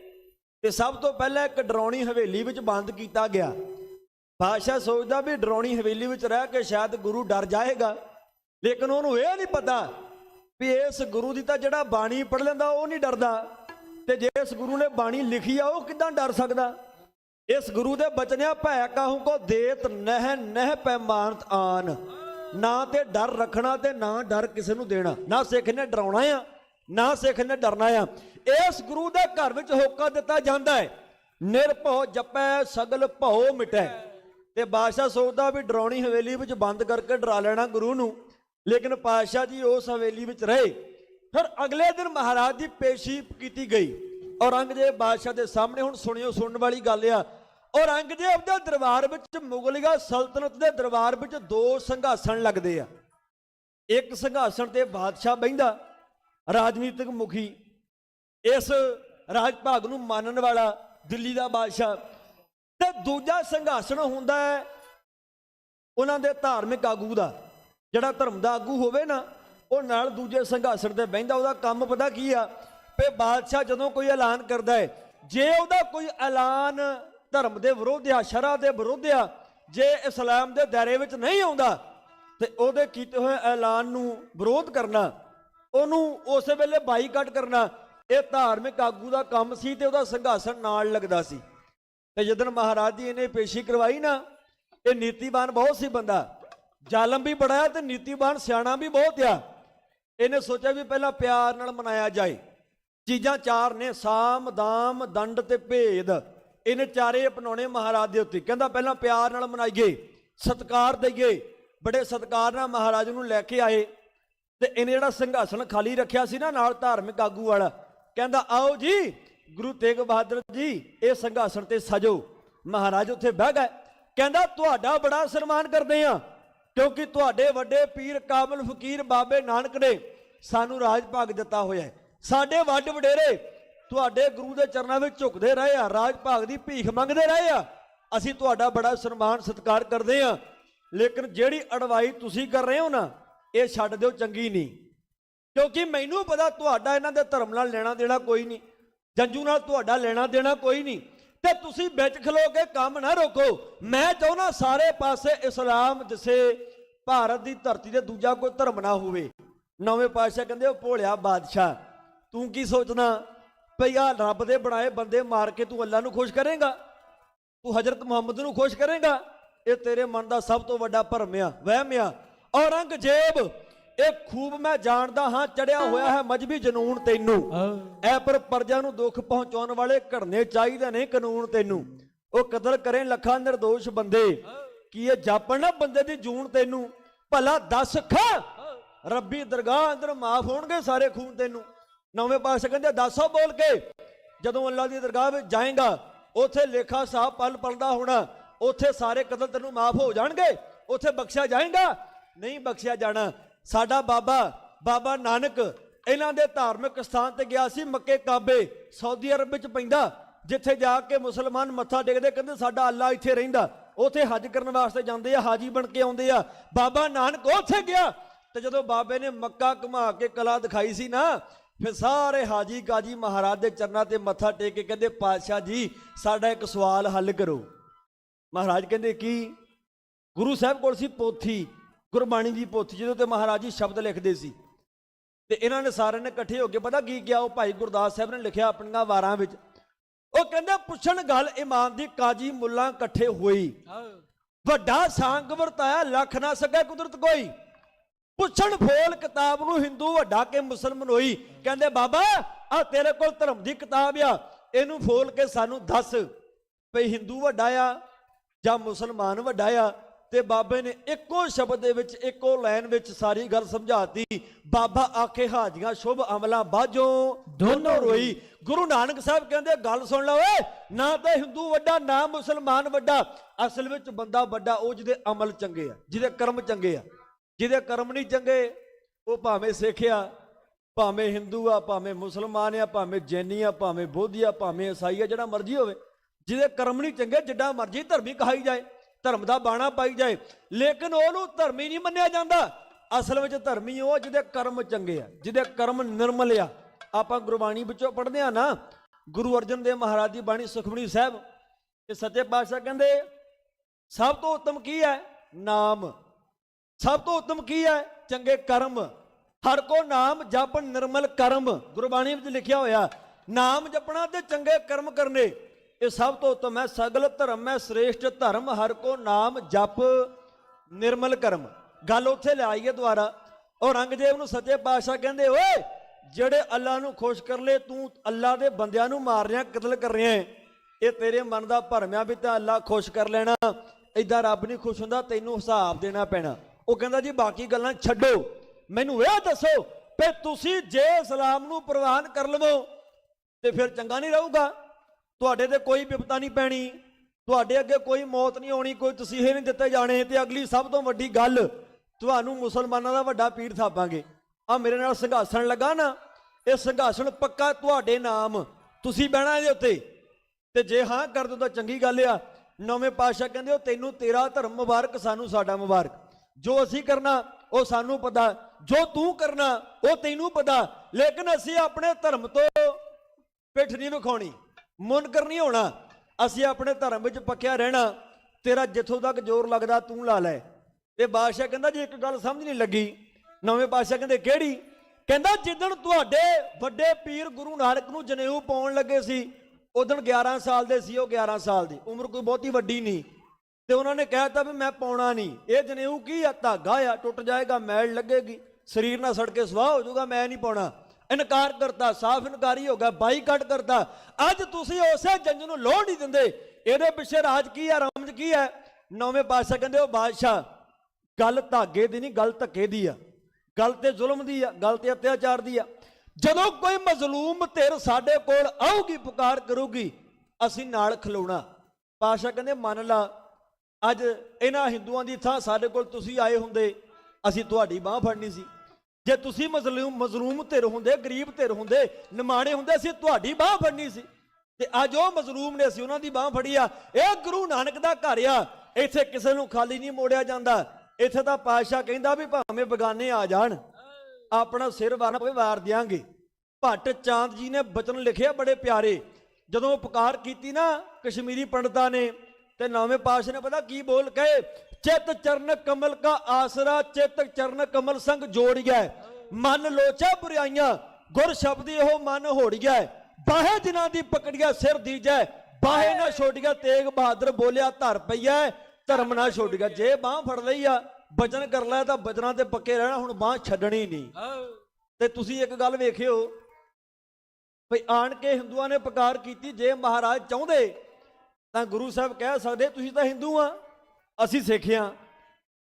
ਤੇ ਸਭ ਤੋਂ ਪਹਿਲਾਂ ਇੱਕ ਡਰਾਉਣੀ ਹਵੇਲੀ ਵਿੱਚ ਬੰਦ ਕੀਤਾ ਗਿਆ। ਬਾਦਸ਼ਾਹ ਸੋਚਦਾ ਵੀ ਡਰਾਉਣੀ ਹਵੇਲੀ ਵਿੱਚ ਰਹਿ ਕੇ ਸ਼ਾਇਦ ਗੁਰੂ ਡਰ ਜਾਏਗਾ। ਲੇਕਿਨ ਉਹਨੂੰ ਇਹ ਨਹੀਂ ਪਤਾ ਵੀ ਇਸ ਗੁਰੂ ਦੀ ਤਾਂ ਜਿਹੜਾ ਬਾਣੀ ਪੜ ਲੈਂਦਾ, ਉਹ ਨਹੀਂ ਡਰਦਾ। ਤੇ ਜੇ ਇਸ ਗੁਰੂ ਨੇ ਬਾਣੀ ਲਿਖੀ ਆ, ਉਹ ਕਿਦਾਂ ਡਰ ਸਕਦਾ? ਇਸ ਗੁਰੂ ਦੇ ਬਚਨਿਆ ਭੈ ਕਾਹੂ ਕੋ ਦੇਤ ਨਹਿ ਨਹਿ ਪੈਮਾਨਤ ਆਨ। ਨਾ ਤੇ ਡਰ ਰੱਖਣਾ ਤੇ ਨਾ ਡਰ ਕਿਸੇ ਨੂੰ ਦੇਣਾ। ਨਾ ਸਿੱਖ ਨੇ ਡਰਾਉਣਾ ਆ, ਨਾ ਸਿੱਖ ਨੇ ਡਰਨਾ ਆ। ਇਸ ਗੁਰੂ ਦੇ ਘਰ ਵਿੱਚ ਹੋਕਾ ਦਿੱਤਾ ਜਾਂਦਾ ਹੈ। ਨਿਰਭਉ ਜਪੈ, ਸਗਲ ਭਉ ਮਿਟੈ। ਤੇ ਬਾਦਸ਼ਾਹ ਸੋਚਦਾ ਵੀ ਡਰਾਉਣੀ ਹਵੇਲੀ ਵਿੱਚ ਬੰਦ ਕਰਕੇ ਡਰਾ ਲੈਣਾ ਗੁਰੂ ਨੂੰ। ਲੇਕਿਨ ਪਾਤਸ਼ਾਹ ਜੀ ਉਸ ਹਵੇਲੀ ਵਿੱਚ ਰਹੇ। ਫਿਰ ਅਗਲੇ ਦਿਨ ਮਹਾਰਾਜ ਦੀ ਪੇਸ਼ੀ ਕੀਤੀ ਗਈ। ਔਰੰਗਜ਼ੇਬ ਬਾਦਸ਼ਾਹ ਦੇ ਸਾਹਮਣੇ ਹੁਣ ਸੁਣਿਓ, ਸੁਣਨ ਵਾਲੀ ਗੱਲ ਆ। ਔਰੰਗਜ਼ੇਬ ਦੇ ਦਰਬਾਰ ਵਿੱਚ ਮੁਗਲਿਆ ਸਲਤਨਤ ਦੇ ਦਰਬਾਰ ਵਿੱਚ ਦੋ ਸੰਘਾਸਣ ਲੱਗਦੇ ਆ। ਇੱਕ ਸੰਘਾਸਣ ਤੇ ਬਾਦਸ਼ਾਹ ਬੈਂਦਾ ਰਾਜਨੀਤਿਕ ਮੁਖੀ। ਇਸ ਰਾਜ ਭਾਗ ਨੂੰ ਮੰਨਣ ਵਾਲਾ ਦਿੱਲੀ ਦਾ ਬਾਦਸ਼ਾਹ। ਤੇ ਦੂਜਾ ਸੰਘਾਸਣ ਹੁੰਦਾ ਹੈ, ਉਹਨਾਂ ਦੇ ਧਾਰਮਿਕ ਆਗੂ ਦਾ। ਜਿਹੜਾ ਧਰਮ ਦਾ ਆਗੂ ਹੋਵੇ ਨਾ, ਉਹ ਨਾਲ ਦੂਜੇ ਸੰਘਾਸਣ ਤੇ ਬਹਿੰਦਾ, ਉਹਦਾ ਕੰਮ ਪਤਾ ਕੀ ਆ? ਵੀ ਬਾਦਸ਼ਾਹ ਜਦੋਂ ਕੋਈ ਐਲਾਨ ਕਰਦਾ ਹੈ, ਜੇ ਉਹਦਾ ਕੋਈ ਐਲਾਨ ਧਰਮ ਦੇ ਵਿਰੋਧ ਆ ਸ਼ਰਾ ਦੇ ਵਿਰੋਧ ਆ, ਜੇ ਇਸਲਾਮ ਦੇ ਦਾਇਰੇ ਵਿੱਚ ਨਹੀਂ ਆਉਂਦਾ, ਤੇ ਉਹਦੇ ਕੀਤੇ ਹੋਏ ਐਲਾਨ ਨੂੰ ਵਿਰੋਧ ਕਰਨਾ, ਉਹਨੂੰ ਉਸੇ ਵੇਲੇ ਬਾਈਕਾਟ ਕਰਨਾ, ਇਹ ਧਾਰਮਿਕ ਆਗੂ ਦਾ ਕੰਮ ਸੀ ਤੇ ਉਹਦਾ ਸੰਘਾਸਣ ਨਾਲ ਲੱਗਦਾ ਸੀ। ਤੇ ਜਦੋਂ ਮਹਾਰਾਜ ਜੀ ਇਹਨੇ ਪੇਸ਼ੀ ਕਰਵਾਈ ਨਾ, ਇਹ ਨੀਤੀਵਾਨ ਬਹੁਤ ਸੀ ਬੰਦਾ। ਜ਼ਾਲਮ ਵੀ ਬੜਾ ਹੈ ਤੇ ਨੀਤੀਵਾਨ ਸਿਆਣਾ ਵੀ ਬਹੁਤ ਆ। ਇਹਨੇ ਸੋਚਿਆ ਵੀ ਪਹਿਲਾਂ ਪਿਆਰ ਨਾਲ ਮਨਾਇਆ ਜਾਏ। ਚੀਜ਼ਾਂ ਚਾਰ ਨੇ, ਸਾਮ, ਦਾਮ, ਦੰਡ ਤੇ ਭੇਦ। ਇਹਨੇ ਚਾਰੇ ਅਪਣਾਉਣੇ ਮਹਾਰਾਜ ਦੇ ਉੱਤੇ। ਕਹਿੰਦਾ ਪਹਿਲਾਂ ਪਿਆਰ ਨਾਲ ਮਨਾਈਏ, ਸਤਕਾਰ ਦਈਏ। ਬੜੇ ਸਤਕਾਰ ਨਾਲ ਮਹਾਰਾਜ ਨੂੰ ਲੈ ਕੇ ਆਏ। ਤੇ ਇਹਨੇ ਜਿਹੜਾ ਸੰਘਾਸ਼ਣ ਖਾਲੀ ਰੱਖਿਆ ਸੀ ਨਾ, ਨਾਲ ਧਾਰਮਿਕ ਆਗੂ ਵਾਲਾ। ਕਹਿੰਦਾ, ਆਓ ਜੀ, ਗੁਰੂ ਤੇਗ ਬਹਾਦਰ ਜੀ, ਇਹ ਸੰਘਾਸਣ ਤੇ ਸਜੋ। ਮਹਾਰਾਜ ਉੱਥੇ ਬਹਿ ਗਏ। ਕਹਿੰਦਾ, ਤੁਹਾਡਾ ਬੜਾ ਸਨਮਾਨ ਕਰਦੇ ਆ। ਕਿਉਂਕਿ ਤੁਹਾਡੇ ਵੱਡੇ ਪੀਰ ਕਾਮਲ ਫਕੀਰ ਬਾਬੇ ਨਾਨਕ ਨੇ ਸਾਨੂੰ ਰਾਜ ਭਾਗ ਦਿੱਤਾ ਹੋਇਆ ਹੈ। ਸਾਡੇ ਵੱਡ ਵਡੇਰੇ ਤੁਹਾਡੇ ਗੁਰੂ ਦੇ ਚਰਨਾਂ ਵਿੱਚ ਝੁਕਦੇ ਰਹੇ ਆ, ਰਾਜ ਭਾਗ ਦੀ ਭੀਖ ਮੰਗਦੇ ਰਹੇ ਆ। ਅਸੀਂ ਤੁਹਾਡਾ ਬੜਾ ਸਨਮਾਨ, ਸਤਿਕਾਰ ਕਰਦੇ ਆ। ਲੇਕਿਨ ਜਿਹੜੀ ਅੜਵਾਈ ਤੁਸੀਂ ਕਰ ਰਹੇ ਹੋ ਨਾ, ਇਹ ਛੱਡ ਦਿਓ, ਚੰਗੀ ਨਹੀਂ। ਕਿਉਂਕਿ ਮੈਨੂੰ ਪਤਾ ਤੁਹਾਡਾ ਇਹਨਾਂ ਦੇ ਧਰਮ ਨਾਲ ਲੈਣਾ ਦੇਣਾ ਕੋਈ ਨਹੀਂ। ਜੰਜੂ ਨਾਲ ਤੁਹਾਡਾ ਲੈਣਾ ਦੇਣਾ ਕੋਈ ਨਹੀਂ। ਤੇ ਤੁਸੀਂ ਵਿੱਚ ਖਲੋ ਕੇ ਕੰਮ ਨਾ ਰੋਕੋ। ਮੈਂ ਚਾਹੁੰਦਾ ਸਾਰੇ ਪਾਸੇ ਇਸਲਾਮ ਦਿਸੇ, ਭਾਰਤ ਦੀ ਧਰਤੀ ਤੇ ਦੂਜਾ ਕੋਈ ਧਰਮ ਨਾ ਹੋਵੇ। ਨਵੇਂ ਪਾਤਸ਼ਾਹ ਕਹਿੰਦੇ ਉਹ ਭੋਲਿਆ ਬਾਦਸ਼ਾਹ, ਤੂੰ ਕੀ ਸੋਚਣਾ? ਭਈ ਆ ਰੱਬ ਦੇ ਬਣਾਏ ਬੰਦੇ ਮਾਰ ਕੇ ਤੂੰ ਅੱਲਾ ਨੂੰ ਖੁਸ਼ ਕਰੇਗਾ? ਤੂੰ ਹਜ਼ਰਤ ਮੁਹੰਮਦ ਨੂੰ ਖੁਸ਼ ਕਰੇਗਾ? ਇਹ ਤੇਰੇ ਮਨ ਦਾ ਸਭ ਤੋਂ ਵੱਡਾ ਭਰਮ ਆ, ਵਹਿਮ ਆ। ਔਰੰਗਜ਼ੇਬ ਇਹ ਖੂਬ ਮੈਂ ਜਾਣਦਾ ਹਾਂ ਚੜਿਆ ਹੋਇਆ ਹੈ ਮਜਬੀ ਜਨੂਨ ਤੈਨੂੰ। ਐ ਪਰ ਪਰਜਾ ਨੂੰ ਦੁੱਖ ਪਹੁੰਚਾਉਣ ਵਾਲੇ ਘੜਨੇ ਚਾਹੀਦੇ ਨੇ ਕਾਨੂੰਨ ਤੈਨੂੰ। ਉਹ ਕਤਲ ਕਰੇ ਲੱਖਾਂ ਨਿਰਦੋਸ਼ ਬੰਦੇ। ਕੀ ਇਹ ਜਾਪਣ ਨਾ ਬੰਦੇ ਦੀ ਜੂਨ ਤੈਨੂੰ? ਭਲਾ ਦੱਸ ਖਾ। ਰੱਬੀ ਦਰਗਾਹ ਅੰਦਰ ਮਾਫ ਹੋਣਗੇ ਸਾਰੇ ਖੂਨ ਤੈਨੂੰ। ਨੌਵੇਂ ਪਾਤਸ਼ਾਹ ਕਹਿੰਦੇ ਦੱਸੋ ਬੋਲ ਕੇ ਜਦੋਂ ਅੱਲਾ ਦੀ ਦਰਗਾਹ ਵਿੱਚ ਜਾਏਗਾ ਉੱਥੇ ਲੇਖਾ ਸਾਹਿਬ ਪਲ ਪਲਦਾ ਹੋਣਾ ਉੱਥੇ ਸਾਰੇ ਕਤਲ ਤੈਨੂੰ ਮਾਫ ਹੋ ਜਾਣਗੇ ਉੱਥੇ ਬਖਸ਼ਿਆ ਜਾਏਗਾ? ਨਹੀਂ ਬਖਸ਼ਿਆ ਜਾਣਾ। ਸਾਡਾ ਬਾਬਾ ਬਾਬਾ ਨਾਨਕ ਇਹਨਾਂ ਦੇ ਧਾਰਮਿਕ ਸਥਾਨ ਤੇ ਗਿਆ ਸੀ ਮੱਕੇ ਕਾਬੇ, ਸਾਊਦੀ ਅਰਬ ਵਿੱਚ ਪੈਂਦਾ, ਜਿੱਥੇ ਜਾ ਕੇ ਮੁਸਲਮਾਨ ਮੱਥਾ ਟੇਕਦੇ, ਕਹਿੰਦੇ ਸਾਡਾ ਅੱਲਾ ਇੱਥੇ ਰਹਿੰਦਾ। ਉੱਥੇ ਹੱਜ ਕਰਨ ਵਾਸਤੇ ਜਾਂਦੇ ਆ ਹਾਜੀ ਬਣ ਕੇ ਆਉਂਦੇ ਆ। ਬਾਬਾ ਨਾਨਕ ਉੱਥੇ ਗਿਆ। ਤੇ ਜਦੋਂ ਬਾਬੇ ਨੇ ਮੱਕਾ ਘੁਮਾ ਕੇ ਕਲਾ ਦਿਖਾਈ ਸੀ ਨਾ, ਫਿਰ ਸਾਰੇ ਹਾਜੀ ਕਾਜੀ ਮਹਾਰਾਜ ਦੇ ਚਰਨਾਂ ਤੇ ਮੱਥਾ ਟੇਕ ਕੇ ਕਹਿੰਦੇ, ਪਾਤਸ਼ਾਹ ਜੀ, ਸਾਡਾ ਇੱਕ ਸਵਾਲ ਹੱਲ ਕਰੋ। ਮਹਾਰਾਜ ਕਹਿੰਦੇ, ਕੀ? ਗੁਰੂ ਸਾਹਿਬ ਕੋਲ ਸੀ ਪੋਥੀ। ਗੁਰਬਾਣੀ ਦੀ ਪੋਥੀ ਜਿਹਦੇ ਤੇ ਮਹਾਰਾਜ ਜੀ ਸ਼ਬਦ ਲਿਖਦੇ ਸੀ। ਤੇ ਇਹਨਾਂ ਨੇ ਸਾਰਿਆਂ ਨੇ ਇਕੱਠੇ ਹੋ ਕੇ ਪਤਾ ਕੀ ਕਿਹਾ? ਉਹ ਭਾਈ ਗੁਰਦਾਸ ਸਾਹਿਬ ਨੇ ਲਿਖਿਆ ਆਪਣੀਆਂ ਵਾਰਾਂ ਵਿੱਚ। ਉਹ ਕਹਿੰਦੇ ਪੁੱਛਣ ਗੱਲ ਇਮਾਨ ਦੀ ਕਾਜੀ ਮੁੱਲਾ ਇਕੱਠੇ ਹੋਈ। ਵੱਡਾ ਸੰਗ ਵਰਤਾਇਆ ਲੱਖ ਨਾ ਸਕੇ ਕੁਦਰਤ ਕੋਈ। ਪੁੱਛਣ ਫੋਲ ਕਿਤਾਬ ਨੂੰ ਹਿੰਦੂ ਵੱਡਾ ਕੇ ਮੁਸਲਮਾਨ ਹੋਈ। ਕਹਿੰਦੇ ਬਾਬਾ ਆ ਤੇਰੇ ਕੋਲ ਧਰਮ ਦੀ ਕਿਤਾਬ ਆ। ਇਹਨੂੰ ਫੋਲ ਕੇ ਸਾਨੂੰ ਦੱਸ। ਭਈ ਹਿੰਦੂ ਵੱਡਾ ਆ ਜਾਂ ਮੁਸਲਮਾਨ ਵੱਡਾ ਆ? ਤੇ ਬਾਬੇ ਨੇ ਇੱਕੋ ਸ਼ਬਦ ਦੇ ਵਿੱਚ ਇੱਕੋ ਲਾਈਨ ਵਿੱਚ ਸਾਰੀ ਗੱਲ ਸਮਝਾਤੀ। ਬਾਬਾ ਆਖੇ ਹਾਜੀਆਂ ਸ਼ੁਭ ਅਮਲਾਂ ਬਾਝੋਂ ਦੋਨੋਂ ਰੋਈ। ਗੁਰੂ ਨਾਨਕ ਸਾਹਿਬ ਕਹਿੰਦੇ ਗੱਲ ਸੁਣ ਲਓ ਓਏ ਨਾ ਤਾਂ ਹਿੰਦੂ ਵੱਡਾ ਨਾ ਮੁਸਲਮਾਨ ਵੱਡਾ। ਅਸਲ ਵਿੱਚ ਬੰਦਾ ਵੱਡਾ ਉਹ ਜਿਹਦੇ ਅਮਲ ਚੰਗੇ ਆ ਜਿਹਦੇ ਕਰਮ ਚੰਗੇ ਆ। ਜਿਹਦੇ ਕਰਮ ਨਹੀਂ ਚੰਗੇ ਉਹ ਭਾਵੇਂ ਸਿੱਖ ਆ ਭਾਵੇਂ ਹਿੰਦੂ ਆ ਭਾਵੇਂ ਮੁਸਲਮਾਨ ਆ ਭਾਵੇਂ ਜੈਨੀ ਆ ਭਾਵੇਂ ਬੋਧੀ ਆ ਭਾਵੇਂ ਈਸਾਈ ਆ ਜਿਹੜਾ ਮਰਜ਼ੀ ਹੋਵੇ। ਜਿਹਦੇ ਕਰਮ ਨਹੀਂ ਚੰਗੇ ਜਿੱਡਾ ਮਰਜ਼ੀ ਧਰਮੀ ਕਹਾਈ ਜਾਏ। ਧਰਮ ਦਾ ਬਾਣਾ ਪਾਈ ਜਾਏ। ਲੇਕਿਨ ਉਹਨੂੰ ਧਰਮੀ ਨਹੀਂ ਮੰਨਿਆ ਜਾਂਦਾ। ਅਸਲ ਵਿੱਚ ਧਰਮੀ ਉਹ ਜਿਹਦੇ ਕਰਮ ਚੰਗੇ ਆ, ਜਿਹਦੇ ਕਰਮ ਨਿਰਮਲ ਆ। ਆਪਾਂ ਗੁਰਬਾਣੀ ਵਿੱਚੋਂ ਪੜ੍ਹਦੇ ਆ ਨਾ, ਗੁਰੂ ਅਰਜਨ ਦੇਵ ਮਹਾਰਾਜ ਦੀ ਬਾਣੀ ਸੁਖਮਨੀ ਸਾਹਿਬ, ਇਹ ਸੱਚੇ ਪਾਤਸ਼ਾਹ ਕਹਿੰਦੇ, ਸਭ ਤੋਂ ਉੱਤਮ ਕੀ ਹੈ? ਨਾਮ। ਸਭ ਤੋਂ ਉੱਤਮ ਕੀ ਹੈ? ਚੰਗੇ ਕਰਮ। ਹਰ ਕੋ ਨਾਮ ਜਪ ਨਿਰਮਲ ਕਰਮ। ਗੁਰਬਾਣੀ ਵਿੱਚ ਲਿਖਿਆ ਹੋਇਆ, ਨਾਮ ਜਪਣਾ ਤੇ ਚੰਗੇ ਕਰਮ ਕਰਨੇ। ਇਹ ਸਭ ਤੋਂ ਉੱਤਮ ਹੈ, ਸਗਲ ਧਰਮ ਹੈ, ਸ੍ਰੇਸ਼ਟ ਧਰਮ, ਹਰ ਕੋ ਨਾਮ ਜਪ ਨਿਰਮਲ ਕਰਮ। ਗੱਲ ਉੱਥੇ ਲਿਆਈਏ ਦੁਆਰਾ ਔਰੰਗਜ਼ੇਬ ਨੂੰ ਸੱਚੇ ਪਾਤਸ਼ਾਹ ਕਹਿੰਦੇ, ਓਏ, ਜਿਹੜੇ ਅੱਲਾ ਨੂੰ ਖੁਸ਼ ਕਰ ਲੈ ਤੂੰ ਅੱਲਾ ਦੇ ਬੰਦਿਆਂ ਨੂੰ ਮਾਰ ਰਿਹਾ, ਕਤਲ ਕਰ ਰਿਹਾ ਇਹ ਤੇਰੇ ਮਨ ਦਾ ਭਰਮਿਆ ਵੀ ਤਾਂ ਅੱਲਾ ਖੁਸ਼ ਕਰ ਲੈਣਾ। ਏਦਾਂ ਰੱਬ ਨਹੀਂ ਖੁਸ਼ ਹੁੰਦਾ, ਤੈਨੂੰ ਹਿਸਾਬ ਦੇਣਾ ਪੈਣਾ। ਉਹ ਕਹਿੰਦਾ, ਜੀ, ਬਾਕੀ ਗੱਲਾਂ ਛੱਡੋ। ਮੈਨੂੰ ਇਹ ਦੱਸੋ ਕਿ ਤੁਸੀਂ ਜੇ ਇਸਲਾਮ ਨੂੰ ਪ੍ਰਵਾਨ ਕਰ ਲਵੋ, ਤੇ ਫਿਰ ਚੰਗਾ ਨਹੀਂ ਰਹੂਗਾ? ਤੁਹਾਡੇ ਤੇ ਕੋਈ ਵਿਪਤਾ ਨਹੀਂ ਪੈਣੀ। ਤੁਹਾਡੇ ਅੱਗੇ ਕੋਈ ਮੌਤ ਨਹੀਂ ਆਉਣੀ, ਕੋਈ ਤਸੀਹੇ ਨਹੀਂ ਦਿੱਤੇ ਜਾਣੇ। ਤੇ ਅਗਲੀ ਸਭ ਤੋਂ ਵੱਡੀ ਗੱਲ, ਤੁਹਾਨੂੰ ਮੁਸਲਮਾਨਾਂ ਦਾ ਵੱਡਾ ਪੀਰ ਥਾਪਾਂਗੇ। ਆ ਮੇਰੇ ਨਾਲ ਸੰਘਾਸਣ ਲੱਗਾ ਨਾ, ਇਹ ਸੰਘਾਸਣ ਪੱਕਾ ਤੁਹਾਡੇ ਨਾਮ। ਤੁਸੀਂ ਬਹਿਣਾ ਇਹਦੇ ਉੱਤੇ। ਤੇ ਜੇ ਹਾਂ, ਕਰ ਦੋ ਤਾਂ ਚੰਗੀ ਗੱਲ ਆ। ਨਵੇਂ ਪਾਤਸ਼ਾਹ ਕਹਿੰਦੇ, ਉਹ ਤੈਨੂੰ ਤੇਰਾ ਧਰਮ ਮੁਬਾਰਕ, ਸਾਨੂੰ ਸਾਡਾ ਮੁਬਾਰਕ। ਜੋ ਅਸੀਂ ਕਰਨਾ, ਉਹ ਸਾਨੂੰ ਪਤਾ। ਜੋ ਤੂੰ ਕਰਨਾ, ਉਹ ਤੈਨੂੰ ਪਤਾ। ਲੇਕਿਨ ਅਸੀਂ ਆਪਣੇ ਧਰਮ ਤੋਂ ਪਿੱਠ ਨਹੀਂ ਵਿਖਾਉਣੀ। ਮੁਨਕਰ ਨਹੀਂ ਹੋਣਾ। ਅਸੀਂ ਆਪਣੇ ਧਰਮ ਵਿੱਚ ਪੱਕਿਆ ਰਹਿਣਾ। ਤੇਰਾ ਜਿੱਥੋਂ ਤੱਕ ਜ਼ੋਰ ਲੱਗਦਾ, ਤੂੰ ਲਾ ਲੈ। ਤੇ ਬਾਦਸ਼ਾਹ ਕਹਿੰਦਾ, ਜੀ ਇੱਕ ਗੱਲ ਸਮਝ ਨਹੀਂ ਲੱਗੀ, ਨਵੇਂ ਬਾਦਸ਼ਾਹ ਕਹਿੰਦੇ, ਕਿਹੜੀ? ਕਹਿੰਦਾ, ਜਿੱਦਣ ਤੁਹਾਡੇ ਵੱਡੇ ਪੀਰ ਗੁਰੂ ਨਾਨਕ ਨੂੰ ਜਨੇਊ ਪਾਉਣ ਲੱਗੇ ਸੀ ਉਦੋਂ 11 ਸਾਲ ਦੇ ਸੀ, ਉਹ 11 ਸਾਲ ਦੀ। ਉਮਰ ਕੋਈ ਬਹੁਤੀ ਵੱਡੀ ਨਹੀਂ। ਤੇ ਉਹਨਾਂ ਨੇ ਕਹਿਤਾ ਵੀ ਮੈਂ ਪਾਉਣਾ ਨਹੀਂ। ਇਹ ਜਨੇਊ ਕੀ ਆ? ਧਾਗਾ ਆ, ਟੁੱਟ ਜਾਏਗਾ, ਮੈਲ ਲੱਗੇਗੀ। ਸਰੀਰ ਨਾਲ ਸੜ ਕੇ ਸਵਾਹ ਹੋ ਜਾਊਗਾ, ਮੈਂ ਨਹੀਂ ਪਾਉਣਾ। ਇਨਕਾਰ ਕਰਤਾ, ਸਾਫ਼ ਇਨਕਾਰੀ ਹੋ ਗਿਆ, ਬਾਈਕਾਟ ਕਰਤਾ। ਅੱਜ ਤੁਸੀਂ ਉਸੇ ਜੰਜ ਨੂੰ ਲੋੜ ਨਹੀਂ ਦਿੰਦੇ। ਇਹਦੇ ਪਿੱਛੇ ਰਾਜ ਕੀ ਆ ਰਮਜ ਕੀ ਹੈ? ਨੌਵੇਂ ਪਾਤਸ਼ਾਹ ਕਹਿੰਦੇ, ਉਹ ਬਾਦਸ਼ਾਹ, ਗੱਲ ਧਾਗੇ ਦੀ ਨਹੀਂ, ਗੱਲ ਧੱਕੇ ਦੀ ਆ। ਗੱਲ ਤੇ ਜ਼ੁਲਮ ਦੀ ਆ, ਗੱਲ ਤੇ ਅਤਿਆਚਾਰ ਦੀ ਆ। ਜਦੋਂ ਕੋਈ ਮਜ਼ਲੂਮ ਧਿਰ ਸਾਡੇ ਕੋਲ ਆਊਗੀ, ਪੁਕਾਰ ਕਰੂਗੀ, ਅਸੀਂ ਨਾਲ ਖਲੋਣਾ। ਪਾਸ਼ਾ ਕਹਿੰਦੇ, ਮੰਨ ਲਾ, ਅੱਜ ਇਹਨਾਂ ਹਿੰਦੂਆਂ ਦੀ ਥਾਂ ਸਾਡੇ ਕੋਲ ਤੁਸੀਂ ਆਏ ਹੁੰਦੇ, ਅਸੀਂ ਤੁਹਾਡੀ ਬਾਹ ਫੜਨੀ ਸੀ। ਜੇ ਤੁਸੀਂ ਮਜ਼ਲੂਮ ਮਜ਼ਲੂਮ ਧਿਰ ਹੁੰਦੇ, ਗਰੀਬ ਧਿਰ ਹੁੰਦੇ, ਨਿਮਾਣੇ ਹੁੰਦੇ, ਅਸੀਂ ਤੁਹਾਡੀ ਬਾਹ ਫੜਨੀ ਸੀ। ਤੇ ਅੱਜ ਉਹ ਮਜ਼ਲੂਮ ਨੇ, ਅਸੀਂ ਉਹਨਾਂ ਦੀ ਬਾਹ ਫੜੀ ਆ। ਇਹ ਗੁਰੂ ਨਾਨਕ ਦਾ ਘਰ ਆ। ਇੱਥੇ ਕਿਸੇ ਨੂੰ ਖਾਲੀ ਨਹੀਂ ਮੋੜਿਆ ਜਾਂਦਾ। ਇੱਥੇ ਤਾਂ ਪਾਤਸ਼ਾਹ ਕਹਿੰਦਾ ਵੀ ਭਾਵੇਂ ਬਗਾਨੇ ਆ ਜਾਣ, ਆਪਣਾ ਸਿਰ ਵਾਰ ਪਵੇ ਵਾਰ ਦਿਆਂਗੇ। ਭੱਟ ਚਾਂਦ ਜੀ ਨੇ ਬਚਨ ਲਿਖਿਆ ਬੜੇ ਪਿਆਰੇ। ਜਦੋਂ ਉਹ ਪੁਕਾਰ ਕੀਤੀ ਨਾ, ਕਸ਼ਮੀਰੀ ਪੰਡਤਾਂ ਨੇ, ਤੇ ਨੌਵੇਂ ਪਾਤਸ਼ਾਹ ਨੇ ਪਤਾ ਕੀ ਬੋਲ ਕਹੇ? ਚਿਤ ਚਰਨ ਕਮਲ ਕਾ ਆਸਰਾ ਚਿਤ ਚਰਨ ਕਮਲ ਸੰਗ ਜੋੜਿਆ ਮਨ ਲੋਚਾ ਬੁਰਾਈਆਂ ਗੁਰ ਸ਼ਬਦੀ ਉਹ ਮਨ ਹੋੜਿਆ ਬਾਹੇ ਜਿਨ੍ਹਾਂ ਦੀ ਪਕੜਿਆ ਸਿਰ ਦੀਜੈ। ਬਾਹੇ ਨਾ ਛੋੜਿਆ ਤੇਗ ਬਹਾਦਰ ਬੋਲਿਆ ਧਰ ਪਈਆ ਧਰਮ ਨਾ ਛੋੜਿਆ ਜੇ ਬਾਹ ਫੜ ਲਈ ਆ ਬਚਨ ਕਰ ਲਿਆ ਤਾਂ ਬਚਨਾਂ ਤੇ ਪੱਕੇ ਰਹਿਣਾ ਹੁਣ ਬਾਹ ਛੱਡਣੀ ਨਹੀਂ। ਤੇ ਤੁਸੀਂ ਇੱਕ ਗੱਲ ਵੇਖਿਓ ਭਈ ਆਣ ਕੇ ਹਿੰਦੂਆਂ ਨੇ ਪੁਕਾਰ ਕੀਤੀ ਜੇ ਮਹਾਰਾਜ ਚਾਹੁੰਦੇ ਤਾਂ ਗੁਰੂ ਸਾਹਿਬ ਕਹਿ ਸਕਦੇ ਤੁਸੀਂ ਤਾਂ ਹਿੰਦੂ ਆ। ਅਸੀਂ ਸਿੱਖ ਆ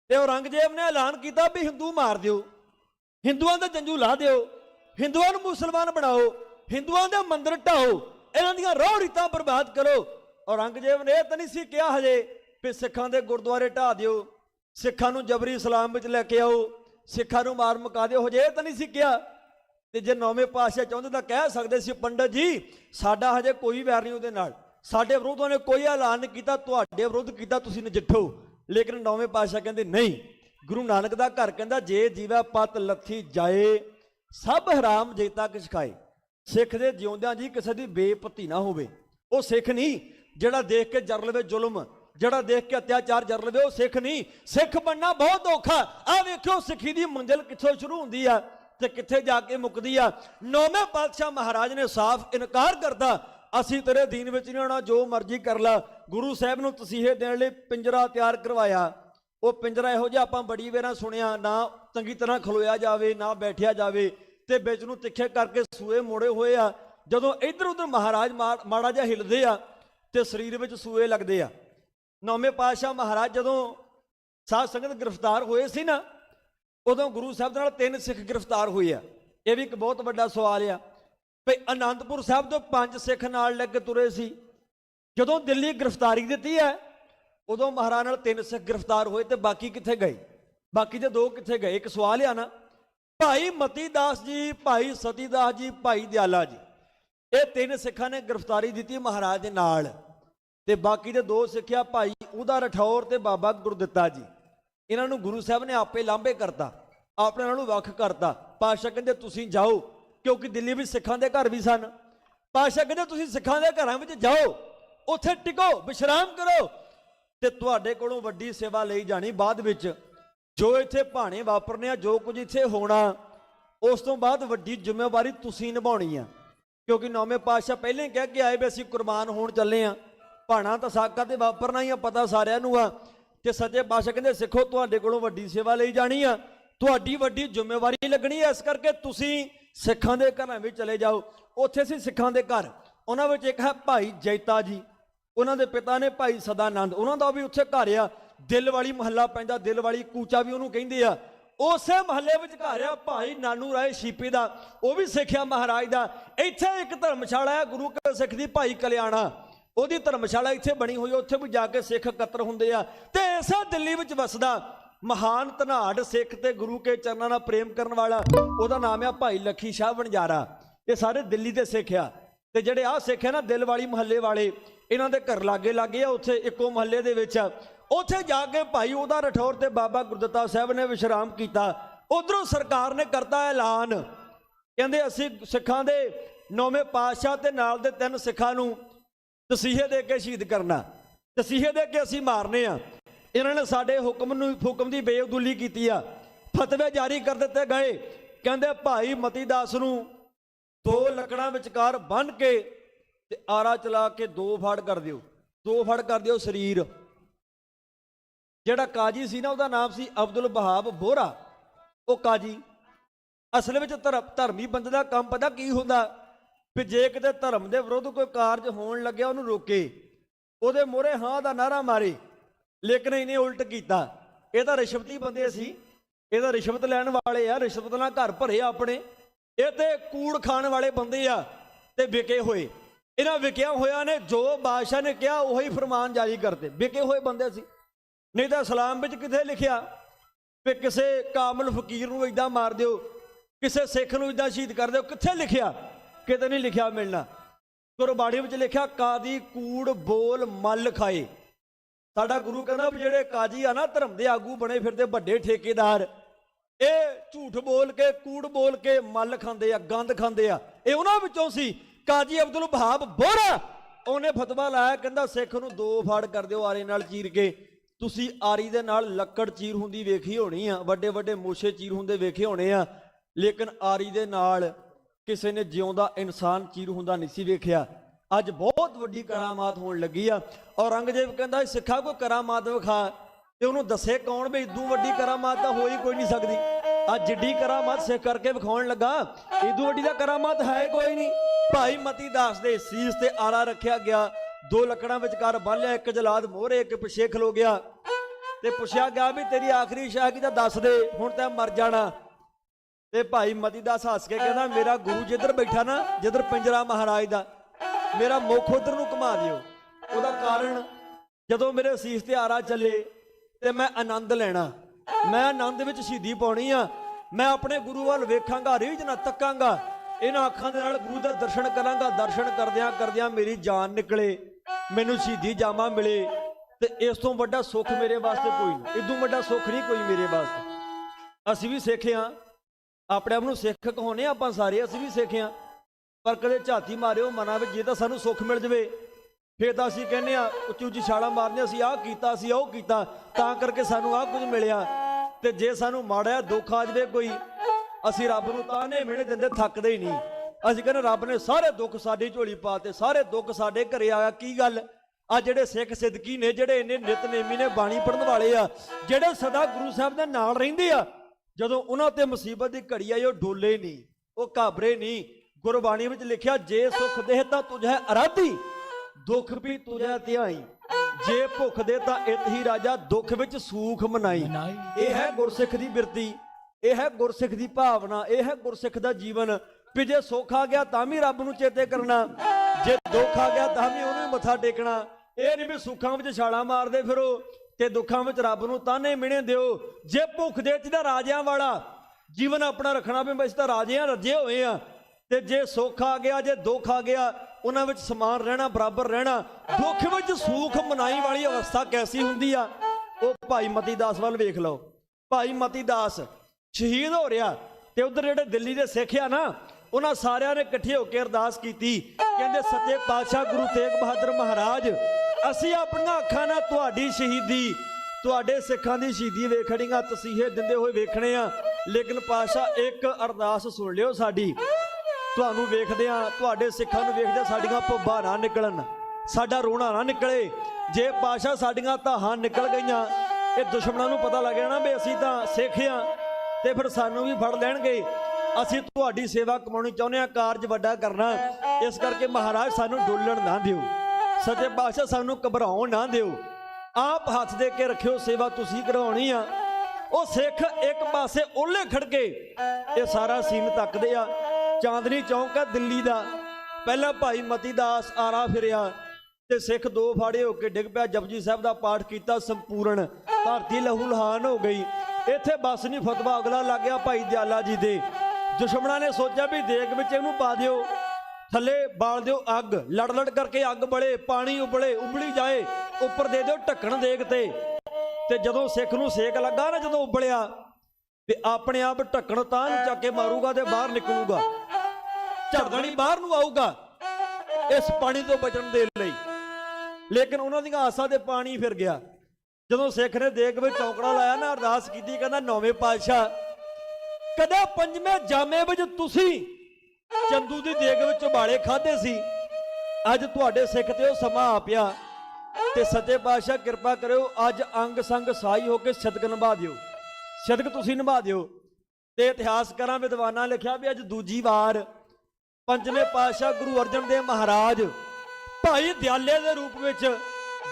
ਤੇ ਔਰੰਗਜ਼ੇਬ ਨੇ ਐਲਾਨ ਕੀਤਾ ਵੀ ਹਿੰਦੂ ਮਾਰ ਦਿਓ। ਹਿੰਦੂਆਂ ਦਾ ਜੰਜੂ ਲਾ ਦਿਓ। ਹਿੰਦੂਆਂ ਨੂੰ ਮੁਸਲਮਾਨ ਬਣਾਓ। ਹਿੰਦੂਆਂ ਦੇ ਮੰਦਰ ਢਾਓ। ਇਹਨਾਂ ਦੀਆਂ ਰੋਹ ਰੀਤਾਂ ਬਰਬਾਦ ਕਰੋ। ਔਰੰਗਜ਼ੇਬ ਨੇ ਇਹ ਤਾਂ ਨਹੀਂ ਸੀ ਕਿਹਾ ਹਜੇ ਵੀ ਸਿੱਖਾਂ ਦੇ ਗੁਰਦੁਆਰੇ ਢਾ ਦਿਓ। ਸਿੱਖਾਂ ਨੂੰ ਜਬਰੀ ਇਸਲਾਮ ਵਿੱਚ ਲੈ ਕੇ ਆਓ। ਸਿੱਖਾਂ ਨੂੰ ਮਾਰ ਮੁਕਾ ਦਿਓ। ਹਜੇ ਇਹ ਤਾਂ ਨਹੀਂ ਸੀ ਕਿਹਾ। ਤੇ ਜੇ ਨੌਵੇਂ ਪਾਤਸ਼ਾਹ ਚਾਹੁੰਦੇ ਤਾਂ ਕਹਿ ਸਕਦੇ ਸੀ, ਪੰਡਤ ਜੀ, ਸਾਡਾ ਹਜੇ ਕੋਈ ਵੈਰ ਨਹੀਂ ਉਹਦੇ ਨਾਲ। ਸਾਡੇ ਵਿਰੁੱਧ ਉਹਨੇ ਕੋਈ ਐਲਾਨ ਨਹੀਂ ਕੀਤਾ। ਤੁਹਾਡੇ ਵਿਰੁੱਧ ਕੀਤਾ, ਤੁਸੀਂ ਨਜਿੱਠੋ। ਲੇਕਿਨ ਨੌਵੇਂ ਪਾਤਸ਼ਾਹ ਕਹਿੰਦੇ, ਨਹੀਂ, ਗੁਰੂ ਨਾਨਕ ਦਾ ਘਰ ਕਹਿੰਦਾ, ਜੇ ਜੀਵਾ ਪਤ ਲੱਥੀ ਜਾਏ, ਸਭ ਹਰਾਮ ਜੇਤਾ ਤੱਕ ਸਿਖਾਏ। ਸਿੱਖ ਦੇ ਜਿਉਂਦਿਆਂ ਜੀ ਕਿਸੇ ਦੀ ਬੇਪਤੀ ਨਾ ਹੋਵੇ। ਉਹ ਸਿੱਖ ਨਹੀਂ, ਜਿਹੜਾ ਦੇਖ ਕੇ ਜਰ ਲਵੇ ਜ਼ੁਲਮ, ਜਿਹੜਾ ਦੇਖ ਕੇ ਅਤਿਆਚਾਰ ਜਰ ਲਵੇ, ਉਹ ਸਿੱਖ ਨਹੀਂ। ਸਿੱਖ ਬਣਨਾ ਬਹੁਤ ਔਖਾ। ਆ ਵੇਖਿਓ ਸਿੱਖੀ ਦੀ ਮੰਜ਼ਿਲ ਕਿੱਥੋਂ ਸ਼ੁਰੂ ਹੁੰਦੀ ਆ ਤੇ ਕਿੱਥੇ ਜਾ ਕੇ ਮੁੱਕਦੀ ਆ। ਨੌਵੇਂ ਪਾਤਸ਼ਾਹ ਮਹਾਰਾਜ ਨੇ ਸਾਫ਼ ਇਨਕਾਰ ਕਰਦਾ ਅਸੀਂ ਤੇਰੇ ਦੀਨ ਵਿੱਚ ਨਹੀਂ ਆਉਣਾ, ਜੋ ਮਰਜ਼ੀ ਕਰ ਲਾ। ਗੁਰੂ ਸਾਹਿਬ ਨੂੰ ਤਸੀਹੇ ਦੇਣ ਲਈ ਪਿੰਜਰਾ ਤਿਆਰ ਕਰਵਾਇਆ। ਉਹ ਪਿੰਜਰਾ ਇਹੋ ਜਿਹਾ ਆਪਾਂ ਬੜੀ ਵੇਰਾਂ ਸੁਣਿਆ, ਨਾ ਚੰਗੀ ਤਰ੍ਹਾਂ ਖਲੋਇਆ ਜਾਵੇ, ਨਾ ਬੈਠਿਆ ਜਾਵੇ ਤੇ ਵਿੱਚ ਨੂੰ ਤਿੱਖੇ ਕਰਕੇ ਸੂਏ ਮੋੜੇ ਹੋਏ ਆ। ਜਦੋਂ ਇੱਧਰ ਉੱਧਰ ਮਹਾਰਾਜ ਮਾੜ- ਮਾੜਾ ਜਿਹਾ ਹਿਲਦੇ ਆ ਤੇ ਸਰੀਰ ਵਿੱਚ ਸੂਏ ਲੱਗਦੇ ਆ। ਨੌਵੇਂ ਪਾਤਸ਼ਾਹ ਮਹਾਰਾਜ ਜਦੋਂ ਸਾਧ ਸੰਗਤ ਗ੍ਰਿਫਤਾਰ ਹੋਏ ਸੀ ਨਾ, ਉਦੋਂ ਗੁਰੂ ਸਾਹਿਬ ਦੇ ਨਾਲ ਤਿੰਨ ਸਿੱਖ ਗ੍ਰਿਫਤਾਰ ਹੋਏ ਆ। ਇਹ ਵੀ ਇੱਕ ਬਹੁਤ ਵੱਡਾ ਸਵਾਲ ਆ। ਭਈ ਅਨੰਦਪੁਰ ਸਾਹਿਬ ਤੋਂ ਪੰਜ ਸਿੱਖ ਨਾਲ ਲੈ ਕੇ ਤੁਰੇ ਸੀ। ਜਦੋਂ ਦਿੱਲੀ ਗ੍ਰਿਫਤਾਰੀ ਦਿੱਤੀ ਹੈ, ਉਦੋਂ ਮਹਾਰਾਜ ਨਾਲ ਤਿੰਨ ਸਿੱਖ ਗ੍ਰਿਫਤਾਰ ਹੋਏ ਤੇ ਬਾਕੀ ਕਿੱਥੇ ਗਏ? ਬਾਕੀ ਦੇ ਦੋ ਕਿੱਥੇ ਗਏ? ਇੱਕ ਸਵਾਲ ਆ ਨਾ, ਭਾਈ ਮਤੀ ਦਾਸ ਜੀ, ਭਾਈ ਸਤੀ ਦਾਸ ਜੀ, ਭਾਈ ਦਿਆਲਾ ਜੀ, ਇਹ ਤਿੰਨ ਸਿੱਖਾਂ ਨੇ ਗ੍ਰਿਫਤਾਰੀ ਦਿੱਤੀ ਮਹਾਰਾਜ ਦੇ ਨਾਲ ਤੇ ਬਾਕੀ ਦੇ ਦੋ ਸਿੱਖਿਆ ਭਾਈ ਉਹਦਾ ਰਠੌਰ ਤੇ ਬਾਬਾ ਗੁਰਦਿੱਤਾ ਜੀ। ਇਹਨਾਂ ਨੂੰ ਗੁਰੂ ਸਾਹਿਬ ਨੇ ਆਪੇ ਲਾਂਭੇ ਕਰਤਾ, ਆਪਣੇ ਨਾਲੋਂ ਵੱਖ ਕਰਤਾ। ਪਾਸ਼ਾ ਕਹਿੰਦੇ, ਤੁਸੀਂ ਜਾਓ, ਕਿਉਂਕਿ ਦਿੱਲੀ ਵਿੱਚ ਸਿੱਖਾਂ ਦੇ ਘਰ ਵੀ ਸਨ। ਪਾਸ਼ਾ ਕਹਿੰਦੇ, ਤੁਸੀਂ ਸਿੱਖਾਂ ਦੇ ਘਰਾਂ ਵਿੱਚ ਜਾਓ। ਉੱਥੇ ਟਿਕੋ, ਵਿਸ਼ਰਾਮ ਕਰੋ। ਤੇ ਤੁਹਾਡੇ ਕੋਲੋਂ ਵੱਡੀ ਸੇਵਾ ਲਈ ਜਾਣੀ। ਬਾਅਦ ਵਿੱਚ ਜੋ ਇੱਥੇ ਭਾਣੇ ਵਾਪਰਨੇ ਆ, ਜੋ ਕੁਝ ਇੱਥੇ ਹੋਣਾ, ਉਸ ਤੋਂ ਬਾਅਦ ਵੱਡੀ ਜ਼ਿੰਮੇਵਾਰੀ ਤੁਸੀਂ ਨਿਭਾਉਣੀ ਆ। ਕਿਉਂਕਿ ਨੌਵੇਂ ਪਾਤਸ਼ਾਹ ਪਹਿਲਾਂ ਹੀ ਕਹਿ ਕੇ ਆਏ ਵੀ ਅਸੀਂ ਕੁਰਬਾਨ ਹੋਣ ਚੱਲੇ ਆ। ਭਾਣਾ ਤਾਂ ਸਾਕਾ ਤੇ ਵਾਪਰਨਾ ਹੀ ਆ, ਪਤਾ ਸਾਰਿਆਂ ਨੂੰ ਆ। ਤੇ ਸੱਚੇ ਪਾਤਸ਼ਾਹ ਕਹਿੰਦੇ, ਸਿੱਖੋ, ਤੁਹਾਡੇ ਕੋਲੋਂ ਵੱਡੀ ਸੇਵਾ ਲਈ ਜਾਣੀ ਆ। ਤੁਹਾਡੀ ਵੱਡੀ ਜ਼ਿੰਮੇਵਾਰੀ ਲੱਗਣੀ ਹੈ ਇਸ ਕਰਕੇ ਤੁਸੀਂ ਸਿੱਖਾਂ ਦੇ ਘਰਾਂ ਵਿੱਚ ਚਲੇ ਜਾਓ। ਉੱਥੇ ਸੀ ਸਿੱਖਾਂ ਦੇ ਘਰ। ਉਹਨਾਂ ਵਿੱਚ ਇੱਕ ਹੈ ਭਾਈ ਜੈਤਾ ਜੀ। ਉਹਨਾਂ ਦੇ ਪਿਤਾ ਨੇ ਭਾਈ ਸਦਾਨੰਦ, ਉਹਨਾਂ ਦਾ ਵੀ ਉੱਥੇ ਘਰ ਆ। ਦਿਲ ਵਾਲੀ ਮਹੱਲਾ ਪੈਂਦਾ, ਦਿਲ ਵਾਲੀ ਕੂਚਾ ਵੀ ਉਹਨੂੰ ਕਹਿੰਦੇ ਆ। ਉਸੇ ਮਹੱਲੇ ਵਿੱਚ ਘਰ ਆ ਭਾਈ ਨਾਨੂ ਰਾਏ ਸ਼ੀਪੀ ਦਾ, ਉਹ ਵੀ ਸਿੱਖਿਆ ਮਹਾਰਾਜ ਦਾ। ਇੱਥੇ ਇੱਕ ਧਰਮਸ਼ਾਲਾ ਹੈ ਗੁਰੂ ਕੇ ਸਿੱਖ ਦੀ ਭਾਈ ਕਲਿਆਣਾ। ਉਹਦੀ ਧਰਮਸ਼ਾਲਾ ਇੱਥੇ ਬਣੀ ਹੋਈ ਉੱਥੇ ਵੀ ਜਾ ਕੇ ਸਿੱਖ ਇਕੱਤਰ ਹੁੰਦੇ ਆ। ਤੇ ਇਸੇ ਦਿੱਲੀ ਵਿੱਚ ਵਸਦਾ ਮਹਾਨ ਧਨਾੜ ਸਿੱਖ ਤੇ ਗੁਰੂ ਕੇ ਚਰਨਾਂ ਨਾਲ ਪ੍ਰੇਮ ਕਰਨ ਵਾਲਾ, ਉਹਦਾ ਨਾਮ ਆ ਭਾਈ ਲੱਖੀ ਸ਼ਾਹ ਵਣਜਾਰਾ। ਇਹ ਸਾਰੇ ਦਿੱਲੀ ਦੇ ਸਿੱਖ ਆ। ਤੇ ਜਿਹੜੇ ਆ ਸਿੱਖ ਹੈ ਨਾ, ਦਿਲ ਵਾਲੀ ਮਹੱਲੇ ਵਾਲੇ, ਇਹਨਾਂ ਦੇ ਘਰ ਲਾਗੇ ਲਾਗੇ ਆ, ਉੱਥੇ ਇੱਕੋ ਮਹੱਲੇ ਦੇ ਵਿੱਚ ਉੱਥੇ ਜਾ ਕੇ ਭਾਈ ਉਹਦਾ ਰਠੌਰ ਤੇ ਬਾਬਾ ਗੁਰਦਿੱਤਾ ਸਾਹਿਬ ਨੇ ਵਿਸ਼ਰਾਮ ਕੀਤਾ। ਉਧਰੋਂ ਸਰਕਾਰ ਨੇ ਕਰਤਾ ਐਲਾਨ। ਕਹਿੰਦੇ ਅਸੀਂ ਸਿੱਖਾਂ ਦੇ ਨੌਵੇਂ ਪਾਤਸ਼ਾਹ ਤੇ ਨਾਲ ਦੇ ਤਿੰਨ ਸਿੱਖਾਂ ਨੂੰ ਤਸੀਹੇ ਦੇ ਕੇ ਸ਼ਹੀਦ ਕਰਨਾ। ਤਸੀਹੇ ਦੇ ਕੇ ਅਸੀਂ ਮਾਰਨੇ ਆ। ਇਹਨਾਂ ਨੇ ਸਾਡੇ ਹੁਕਮ ਨੂੰ, ਹੁਕਮ ਦੀ ਬੇਅਦੁਲੀ ਕੀਤੀ ਆ। ਫਤਵੇ ਜਾਰੀ ਕਰ ਦਿੱਤੇ ਗਏ। ਕਹਿੰਦੇ ਭਾਈ ਮਤੀ ਦਾਸ ਨੂੰ ਦੋ ਲੱਕੜਾਂ ਵਿਚਕਾਰ ਬੰਨ ਕੇ ਤੇ ਆਰਾ ਚਲਾ ਕੇ ਦੋ ਫੜ ਕਰ ਦਿਓ। ਦੋ ਫੜ ਕਰ ਦਿਓ ਸਰੀਰ। ਜਿਹੜਾ ਕਾਜੀ ਸੀ ਨਾ, ਉਹਦਾ ਨਾਮ ਸੀ ਅਬਦੁਲ ਬਹਾਬ ਬੋਰਾ ਉਹ ਕਾਜੀ, ਅਸਲ ਵਿੱਚ ਧਰਮ ਧਰਮੀ ਬੰਦੇ ਦਾ ਕੰਮ ਪਤਾ ਕੀ ਹੁੰਦਾ? ਵੀ ਜੇ ਕਿਤੇ ਧਰਮ ਦੇ ਵਿਰੁੱਧ ਕੋਈ ਕਾਰਜ ਹੋਣ ਲੱਗਿਆ, ਉਹਨੂੰ ਰੋਕੇ। ਉਹਦੇ ਮੋਹਰੇ ਹਾਂ ਦਾ ਨਾਰਾ ਮਾਰੇ। ਲੇਕਿਨ ਇਹਨੇ ਉਲਟ ਕੀਤਾ। ਇਹ ਤਾਂ ਰਿਸ਼ਵਤੀ ਬੰਦੇ ਸੀ। ਇਹ ਤਾਂ ਰਿਸ਼ਵਤ ਲੈਣ ਵਾਲੇ ਆ। ਰਿਸ਼ਵਤ ਨਾਲ ਘਰ ਭਰੇ ਆਪਣੇ। ਇਹ ਤੇ ਕੂੜ ਖਾਣ ਵਾਲੇ ਬੰਦੇ ਆ ਤੇ ਵਿਕੇ ਹੋਏ। ਇਹਨਾਂ ਵਿਕਿਆ ਹੋਇਆ ਨੇ ਜੋ ਬਾਦਸ਼ਾਹ ਨੇ ਕਿਹਾ, ਉਹੀ ਫਰਮਾਨ ਜਾਰੀ ਕਰਦੇ। ਵਿਕੇ ਹੋਏ ਬੰਦੇ ਸੀ। ਨਹੀਂ ਤਾਂ ਇਸਲਾਮ ਵਿੱਚ ਕਿਥੇ ਲਿਖਿਆ? ਵੀ ਕਿਸੇ ਕਾਮਲ ਫਕੀਰ ਨੂੰ ਇਦਾਂ ਮਾਰ ਦਿਓ, ਕਿਸੇ ਸਿੱਖ ਨੂੰ ਇਦਾਂ ਸ਼ਹੀਦ ਕਰ ਦਿਓ। ਕਿੱਥੇ ਲਿਖਿਆ? ਕਿਤੇ ਨਹੀਂ ਲਿਖਿਆ ਮਿਲਣਾ। ਗੁਰਬਾਣੀ ਵਿੱਚ ਲਿਖਿਆ, ਕਾਦੀ ਕੂੜ, ਬੋਲ, ਮੱਲ ਖਾਏ। ਸਾਡਾ ਗੁਰੂ ਕਹਿੰਦਾ ਵੀ ਜਿਹੜੇ ਕਾਜੀ ਆ ਨਾ, ਧਰਮ ਦੇ ਆਗੂ ਬਣੇ ਫਿਰਦੇ, ਵੱਡੇ ਠੇਕੇਦਾਰ। ਇਹ ਝੂਠ ਬੋਲ ਕੇ, ਕੂੜ ਬੋਲ ਕੇ ਮੱਲ ਖਾਂਦੇ ਆ, ਗੰਦ ਖਾਂਦੇ ਆ। ਇਹ ਉਹਨਾਂ ਵਿੱਚੋਂ ਸੀ। ਕਾਜੀ ਅਬਦੁਲ ਵਹਾਬ ਬੋਰਾ, ਉਹਨੇ ਫਤਵਾ ਲਾਇਆ, ਕਹਿੰਦਾ ਸਿੱਖ ਨੂੰ ਦੋ ਫਾੜ ਕਰ ਦਿਓ ਆਰੇ ਨਾਲ ਚੀਰ ਕੇ। ਤੁਸੀਂ ਆਰੀ ਦੇ ਨਾਲ ਲੱਕੜ ਚੀਰ ਹੁੰਦੀ ਵੇਖੀ ਹੋਣੀ ਆ, ਵੱਡੇ ਵੱਡੇ ਮੋਸ਼ੇ ਚੀਰ ਹੁੰਦੇ ਵੇਖੇ ਹੋਣੇ ਆ। ਲੇਕਿਨ ਆਰੀ ਦੇ ਨਾਲ ਕਿਸੇ ਨੇ ਜਿਉਂਦਾ ਇਨਸਾਨ ਚੀਰ ਹੁੰਦਾ ਨਹੀਂ ਸੀ ਵੇਖਿਆ। ਅੱਜ ਬਹੁਤ ਵੱਡੀ ਕਰਾਮਾਤ ਹੋਣ ਲੱਗੀ ਆ। ਔਰੰਗਜ਼ੇਬ ਕਹਿੰਦਾ ਸਿੱਖਾ ਕੋਈ ਕਰਾਮਾਤ ਵਿਖਾ ਤੇ ਉਹਨੂੰ ਦੱਸੇ ਕੌਣ ਵੀ ਇਦੋਂ ਵੱਡੀ ਕਰਾਮਾਤ ਤਾਂ ਹੋ ਹੀ ਕੋਈ ਨਹੀਂ ਸਕਦੀ। ਆ ਜਿੱਡੀ ਕਰਾਮਾਤ ਸਿੱਖ ਕਰਕੇ ਵਿਖਾਉਣ ਲੱਗਾ, ਇਦੋਂ ਵੱਡੀ ਦਾ ਕਰਾਮਾਤ ਹੈ ਕੋਈ ਨਹੀਂ। ਭਾਈ ਮਤੀ ਦਾਸ ਦੇ ਸੀਸ ਤੇ ਆਲਾ ਰੱਖਿਆ ਗਿਆ। ਦੋ ਲੱਕੜਾਂ ਵਿਚਕਾਰ ਬੰਨ ਇੱਕ ਜਲਾਦ ਮੋਹਰੇ, ਇੱਕ ਪਿਛੇ ਖਲੋ ਗਿਆ। ਤੇ ਪੁੱਛਿਆ ਗਿਆ ਵੀ ਤੇਰੀ ਆਖਰੀ ਸ਼ਾਹ ਕੀ ਤਾਂ ਦੱਸ ਦੇ, ਹੁਣ ਤਾਂ ਮਰ ਜਾਣਾ। ਤੇ ਭਾਈ ਮਤੀ ਦਾਸ ਹੱਸ ਕੇ ਕਹਿੰਦਾ, ਮੇਰਾ ਗੁਰੂ ਜਿੱਧਰ ਬੈਠਾ ਨਾ, ਜਿੱਧਰ ਪਿੰਜਰਾ ਮਹਾਰਾਜ ਦਾ, ਮੇਰਾ ਮੁੱਖ ਉਧਰ ਨੂੰ ਘੁਮਾ ਦਿਓ। ਉਹਦਾ ਕਾਰਨ, ਜਦੋਂ ਮੇਰੇ ਸੀਸ ਤੇ ਆਰਾ ਚੱਲੇ ਤੇ ਮੈਂ ਆਨੰਦ ਲੈਣਾ। ਮੈਂ ਆਨੰਦ ਵਿੱਚ ਸ਼ਹੀਦੀ ਪਾਉਣੀ ਆ। ਮੈਂ ਆਪਣੇ ਗੁਰੂ ਵੱਲ ਵੇਖਾਂਗਾ, ਰੀਝ ਨਾ ਤੱਕਾਂਗਾ। ਇਹਨਾਂ ਅੱਖਾਂ ਦੇ ਨਾਲ ਗੁਰੂ ਦਾ ਦਰਸ਼ਨ ਕਰਾਂਗਾ, ਦਰਸ਼ਨ ਕਰਦਿਆਂ ਕਰਦਿਆਂ ਮੇਰੀ ਜਾਨ ਨਿਕਲੇ, ਮੈਨੂੰ ਸ਼ਹੀਦੀ ਜਾਮਾ ਮਿਲੇ। ਤੇ ਇਸ ਤੋਂ ਵੱਡਾ ਸੁੱਖ ਮੇਰੇ ਵਾਸਤੇ ਕੋਈ ਨਹੀਂ ਇਦੋਂ ਵੱਡਾ ਸੁੱਖ ਨਹੀਂ ਕੋਈ ਮੇਰੇ ਵਾਸਤੇ। ਅਸੀਂ ਵੀ ਸਿੱਖ ਸਿੱਖਿਆ ਆਪਣੇ ਆਪ ਨੂੰ ਸਿੱਖ ਕਹਾਉਨੇ ਆਪਾਂ ਸਾਰੇ, ਅਸੀਂ ਵੀ ਸਿੱਖਿਆ ਪਰ ਕਦੇ ਝਾਤੀ ਮਾਰਿਓ ਮਨਾਂ ਵਿੱਚ, ਜੇ ਤਾਂ ਸਾਨੂੰ ਸੁੱਖ ਮਿਲ ਜਵੇ। ਫਿਰ ਤਾਂ ਅਸੀਂ ਕਹਿੰਦੇ ਆ ਉੱਚੀ ਉੱਚੀ ਛਾਲਾਂ ਮਾਰਦੇ ਅਸੀਂ ਆਹ ਕੀਤਾ, ਅਸੀਂ ਉਹ ਕੀਤਾ, ਤਾਂ ਕਰਕੇ ਸਾਨੂੰ ਆਹ ਕੁਝ ਮਿਲਿਆ। ਤੇ ਜੇ ਸਾਨੂੰ ਮਾੜਾ ਦੁੱਖ ਆ ਜਵੇ ਕੋਈ, ਅਸੀਂ ਰੱਬ ਨੂੰ ਤਾਂ ਤਾਨੇ ਮਿਹਣੇ ਦਿੰਦੇ, ਥੱਕਦੇ ਹੀ ਨਹੀਂ। ਅਸੀਂ ਕਹਿੰਦੇ ਰੱਬ ਨੇ ਸਾਰੇ ਦੁੱਖ ਸਾਡੀ ਝੋਲੀ ਪਾਤੇ ਸਾਰੇ ਦੁੱਖ ਸਾਡੇ ਘਰੇ ਆਇਆ, ਕੀ ਗੱਲ? ਆ ਜਿਹੜੇ ਸਿੱਖ ਸਿੱਧਕੀ ਨੇ, ਜਿਹੜੇ ਇੰਨੇ ਨਿਤਨੇਮੀ ਨੇ ਬਾਣੀ ਪੜਨ ਵਾਲੇ ਆ, ਜਿਹੜੇ ਸਦਾ ਗੁਰੂ ਸਾਹਿਬ ਦੇ ਨਾਲ ਰਹਿੰਦੇ ਆ, ਜਦੋਂ ਉਹਨਾਂ ਤੇ ਮੁਸੀਬਤ ਦੀ ਘੜੀ ਆਈ, ਉਹ ਡੋਲੇ ਨਹੀਂ, ਉਹ ਘਾਬਰੇ ਨਹੀਂ। ਗੁਰਬਾਣੀ ਵਿੱਚ ਲਿਖਿਆ, ਜੇ ਸੁਖ ਦੇਹ ਤਾਂ ਤੁਝੈ ਅਰਾਧੀ। ਦੁੱਖ ਵੀ ਤੁਝੈ ਧਿਆਈ। ਜੇ ਭੁੱਖ ਦੇ ਤਾਂ ਇਤ ਹੀ ਰਾਜਾ ਦੁੱਖ ਵਿੱਚ ਸੂਖ ਮਨਾਈ। ਇਹ ਹੈ ਗੁਰਸਿੱਖ ਦੀ ਬਿਰਤੀ ਇਹ ਹੈ ਗੁਰਸਿੱਖ ਦੀ ਭਾਵਨਾ ਇਹ ਹੈ ਗੁਰਸਿੱਖ ਦਾ ਜੀਵਨ। ਵੀ ਜੇ ਸੁੱਖ ਆ ਗਿਆ ਤਾਂ ਵੀ ਰੱਬ ਨੂੰ ਚੇਤੇ ਕਰਨਾ। ਜੇ ਦੁੱਖ ਆ ਗਿਆ ਤਾਂ ਵੀ ਉਹਨੂੰ ਮੱਥਾ ਟੇਕਣਾ। ਇਹ ਨਹੀਂ ਵੀ ਸੁੱਖਾਂ ਵਿੱਚ ਛਾਲਾਂ ਮਾਰਦੇ ਫਿਰੋ ਤੇ ਦੁੱਖਾਂ ਵਿੱਚ ਰੱਬ ਨੂੰ ਤਾਨੇ ਮਿਹਣੇ ਦਿਓ। ਜੇ ਭੁੱਖ ਦੇ ਚ ਤਾਂ ਰਾਜਿਆਂ ਵਾਲਾ ਜੀਵਨ ਆਪਣਾ ਰੱਖਣਾ ਵੀ ਅਸੀਂ ਤਾਂ ਰਾਜਿਆਂ ਰੱਜੇ ਹੋਏ ਆ। ਤੇ ਜੇ ਸੁੱਖ ਆ ਗਿਆ ਜੇ ਦੁੱਖ ਆ ਗਿਆ ਉਹਨਾਂ ਵਿੱਚ ਸਮਾਨ ਰਹਿਣਾ, ਬਰਾਬਰ ਰਹਿਣਾ, ਦੁੱਖ ਵਿੱਚ ਸੂਖ ਮਨਾਈ ਵਾਲੀ ਅਵਸਥਾ ਕੈਸੀ ਹੁੰਦੀ ਆ? ਉਹ ਭਾਈ ਮਤੀ ਦਾਸ ਵੱਲ ਵੇਖ ਲਓ। ਭਾਈ ਮਤੀ ਦਾਸ ਸ਼ਹੀਦ ਹੋ ਰਿਹਾ ਤੇ ਉਧਰ ਜਿਹੜੇ ਦਿੱਲੀ ਦੇ ਸਿੱਖ ਆ ਨਾ, ਉਹਨਾਂ ਸਾਰਿਆਂ ਨੇ ਇਕੱਠੇ ਹੋ ਕੇ ਅਰਦਾਸ ਕੀਤੀ। ਕਹਿੰਦੇ, ਸੱਚੇ ਪਾਤਸ਼ਾਹ ਗੁਰੂ ਤੇਗ ਬਹਾਦਰ ਮਹਾਰਾਜ, ਅਸੀਂ ਆਪਣੀਆਂ ਅੱਖਾਂ ਨਾਲ ਤੁਹਾਡੀ ਸ਼ਹੀਦੀ, ਤੁਹਾਡੇ ਸਿੱਖਾਂ ਦੀ ਸ਼ਹੀਦੀ ਵੇਖਣੀਆਂ ਤਸੀਹੇ ਦਿੰਦੇ ਹੋਏ ਵੇਖਣੇ ਆ। ਲੇਕਿਨ ਪਾਤਸ਼ਾਹ ਇੱਕ ਅਰਦਾਸ ਸੁਣ ਲਿਓ ਸਾਡੀ। ਤੁਹਾਨੂੰ ਵੇਖਦੇ ਆ ਤੁਹਾਡੇ ਸਿੱਖਾਂ ਨੂੰ ਵੇਖਦੇ ਸਾਡੀਆਂ ਭੁੱਬਾਂ ਨਾ ਨਿਕਲਣ। ਸਾਡਾ ਰੋਣਾ ਨਾ ਨਿਕਲੇ। ਜੇ ਪਾਸ਼ਾ ਸਾਡੀਆਂ ਧਾਹਾਂ ਨਿਕਲ ਗਈਆਂ, ਇਹ ਦੁਸ਼ਮਣਾਂ ਨੂੰ ਪਤਾ ਲੱਗ ਜਾਣਾ ਵੀ ਅਸੀਂ ਤਾਂ ਸਿੱਖ ਆ ਤੇ ਫਿਰ ਸਾਨੂੰ ਵੀ ਫੜ ਲੈਣਗੇ। ਅਸੀਂ ਤੁਹਾਡੀ ਸੇਵਾ ਕਮਾਉਣੀ ਚਾਹੁੰਦੇ ਆ ਕਾਰਜ ਵੱਡਾ ਕਰਨਾ। ਇਸ ਕਰਕੇ ਮਹਾਰਾਜ ਸਾਨੂੰ ਡੋਲਣ ਨਾ ਦਿਓ। ਸੱਚੇ ਪਾਤਸ਼ਾਹ ਸਾਨੂੰ ਘਬਰਾਉਣ ਨਾ ਦਿਓ। ਆਪ ਹੱਥ ਦੇ ਕੇ ਰੱਖਿਓ, ਸੇਵਾ ਤੁਸੀਂ ਕਰਵਾਉਣੀ ਆ। ਉਹ ਸਿੱਖ ਇੱਕ ਪਾਸੇ ਓਲੇ ਖੜ ਕੇ, ਇਹ ਸਾਰਾ ਸੀਨ ਤੱਕਦੇ ਆ। ਚਾਂਦਨੀ ਚੌਂਕ ਹੈ ਦਿੱਲੀ ਦਾ। ਪਹਿਲਾਂ ਭਾਈ ਮਤੀ ਦਾਸ ਆਰਾ ਫਿਰਿਆ ਤੇ ਸਿੱਖ ਦੋ ਫਾੜੇ ਹੋ ਕੇ ਡਿੱਗ ਪਿਆ। ਜਪਜੀ ਸਾਹਿਬ ਦਾ ਪਾਠ ਕੀਤਾ ਸੰਪੂਰਨ। ਧਰਤੀ ਲਹੂ ਲਹਾਨ ਹੋ ਗਈ। ਇੱਥੇ ਬਸ ਨਹੀਂ ਫਤਵਾ ਅਗਲਾ ਲੱਗ ਗਿਆ ਭਾਈ ਦਿਆਲਾ ਜੀ ਦੇ। ਦੁਸ਼ਮਣਾਂ ਨੇ ਸੋਚਿਆ ਵੀ ਦੇਗ ਵਿੱਚ ਇਹਨੂੰ ਪਾ ਦਿਓ। ਥੱਲੇ ਬਾਲ ਦਿਓ ਅੱਗ। ਲੜ ਲੜ ਕਰਕੇ ਅੱਗ ਬਲੇ ਪਾਣੀ ਉਬਲੇ, ਉਬਲੀ ਜਾਏ, ਉੱਪਰ ਦੇ ਦਿਓ ਢੱਕਣ ਦੇਗ ਤੇ। ਤੇ ਜਦੋਂ ਸਿੱਖ ਨੂੰ ਸੇਕ ਲੱਗਾ ਨਾ ਜਦੋਂ ਉਬਲਿਆ, ਤੇ ਆਪਣੇ ਆਪ ਢੱਕਣ ਤਾਂ ਚੱਕ ਕੇ ਮਾਰੂਗਾ ਤੇ ਬਾਹਰ ਨਿਕਲੂਗਾ। ਝੜਦਾ ਨਹੀਂ ਬਾਹਰ ਨੂੰ ਆਊਗਾ, ਇਸ ਪਾਣੀ ਤੋਂ ਬਚਣ ਦੇ ਲਈ। ਲੇਕਿਨ ਉਹਨਾਂ ਦੀਆਂ ਆਸਾਂ ਤੇ ਪਾਣੀ ਫਿਰ ਗਿਆ। ਜਦੋਂ ਸਿੱਖ ਨੇ ਦੇਗ ਵਿੱਚ ਚੌਂਕੜਾ ਲਾਇਆ ਨਾ, ਅਰਦਾਸ ਕੀਤੀ, ਕਹਿੰਦਾ, ਨੌਵੇਂ ਪਾਤਸ਼ਾਹ, ਕਦੇ ਪੰਜਵੇਂ ਜਾਮੇ ਵਿੱਚ ਤੁਸੀਂ ਚੰਦੂ ਦੀ ਦੇਗ ਵਿੱਚ ਉਬਾਲੇ ਖਾਦੇ ਸੀ? ਅੱਜ ਤੁਹਾਡੇ ਸਿੱਖ ਤੇ ਉਹ ਸਮਾਂ ਆ ਪਿਆ। ਤੇ ਸੱਚੇ ਪਾਤਸ਼ਾਹ, ਕਿਰਪਾ ਕਰਿਓ, ਅੱਜ ਅੰਗ ਸੰਗ ਸਾਈ ਹੋ ਕੇ ਸਦਕ ਨਿਭਾ ਦਿਓ। ਸਦਕ ਤੁਸੀਂ ਨਿਭਾ ਦਿਓ। ਤੇ ਇਤਿਹਾਸਕਾਰਾਂ, ਵਿਦਵਾਨਾਂ ਲਿਖਿਆ ਵੀ ਅੱਜ ਦੂਜੀ ਵਾਰ ਪੰਜਵੇਂ ਪਾਤਸ਼ਾਹ ਗੁਰੂ ਅਰਜਨ ਦੇਵ ਮਹਾਰਾਜ ਭਾਈ ਦਿਆਲੇ ਦੇ ਰੂਪ ਵਿੱਚ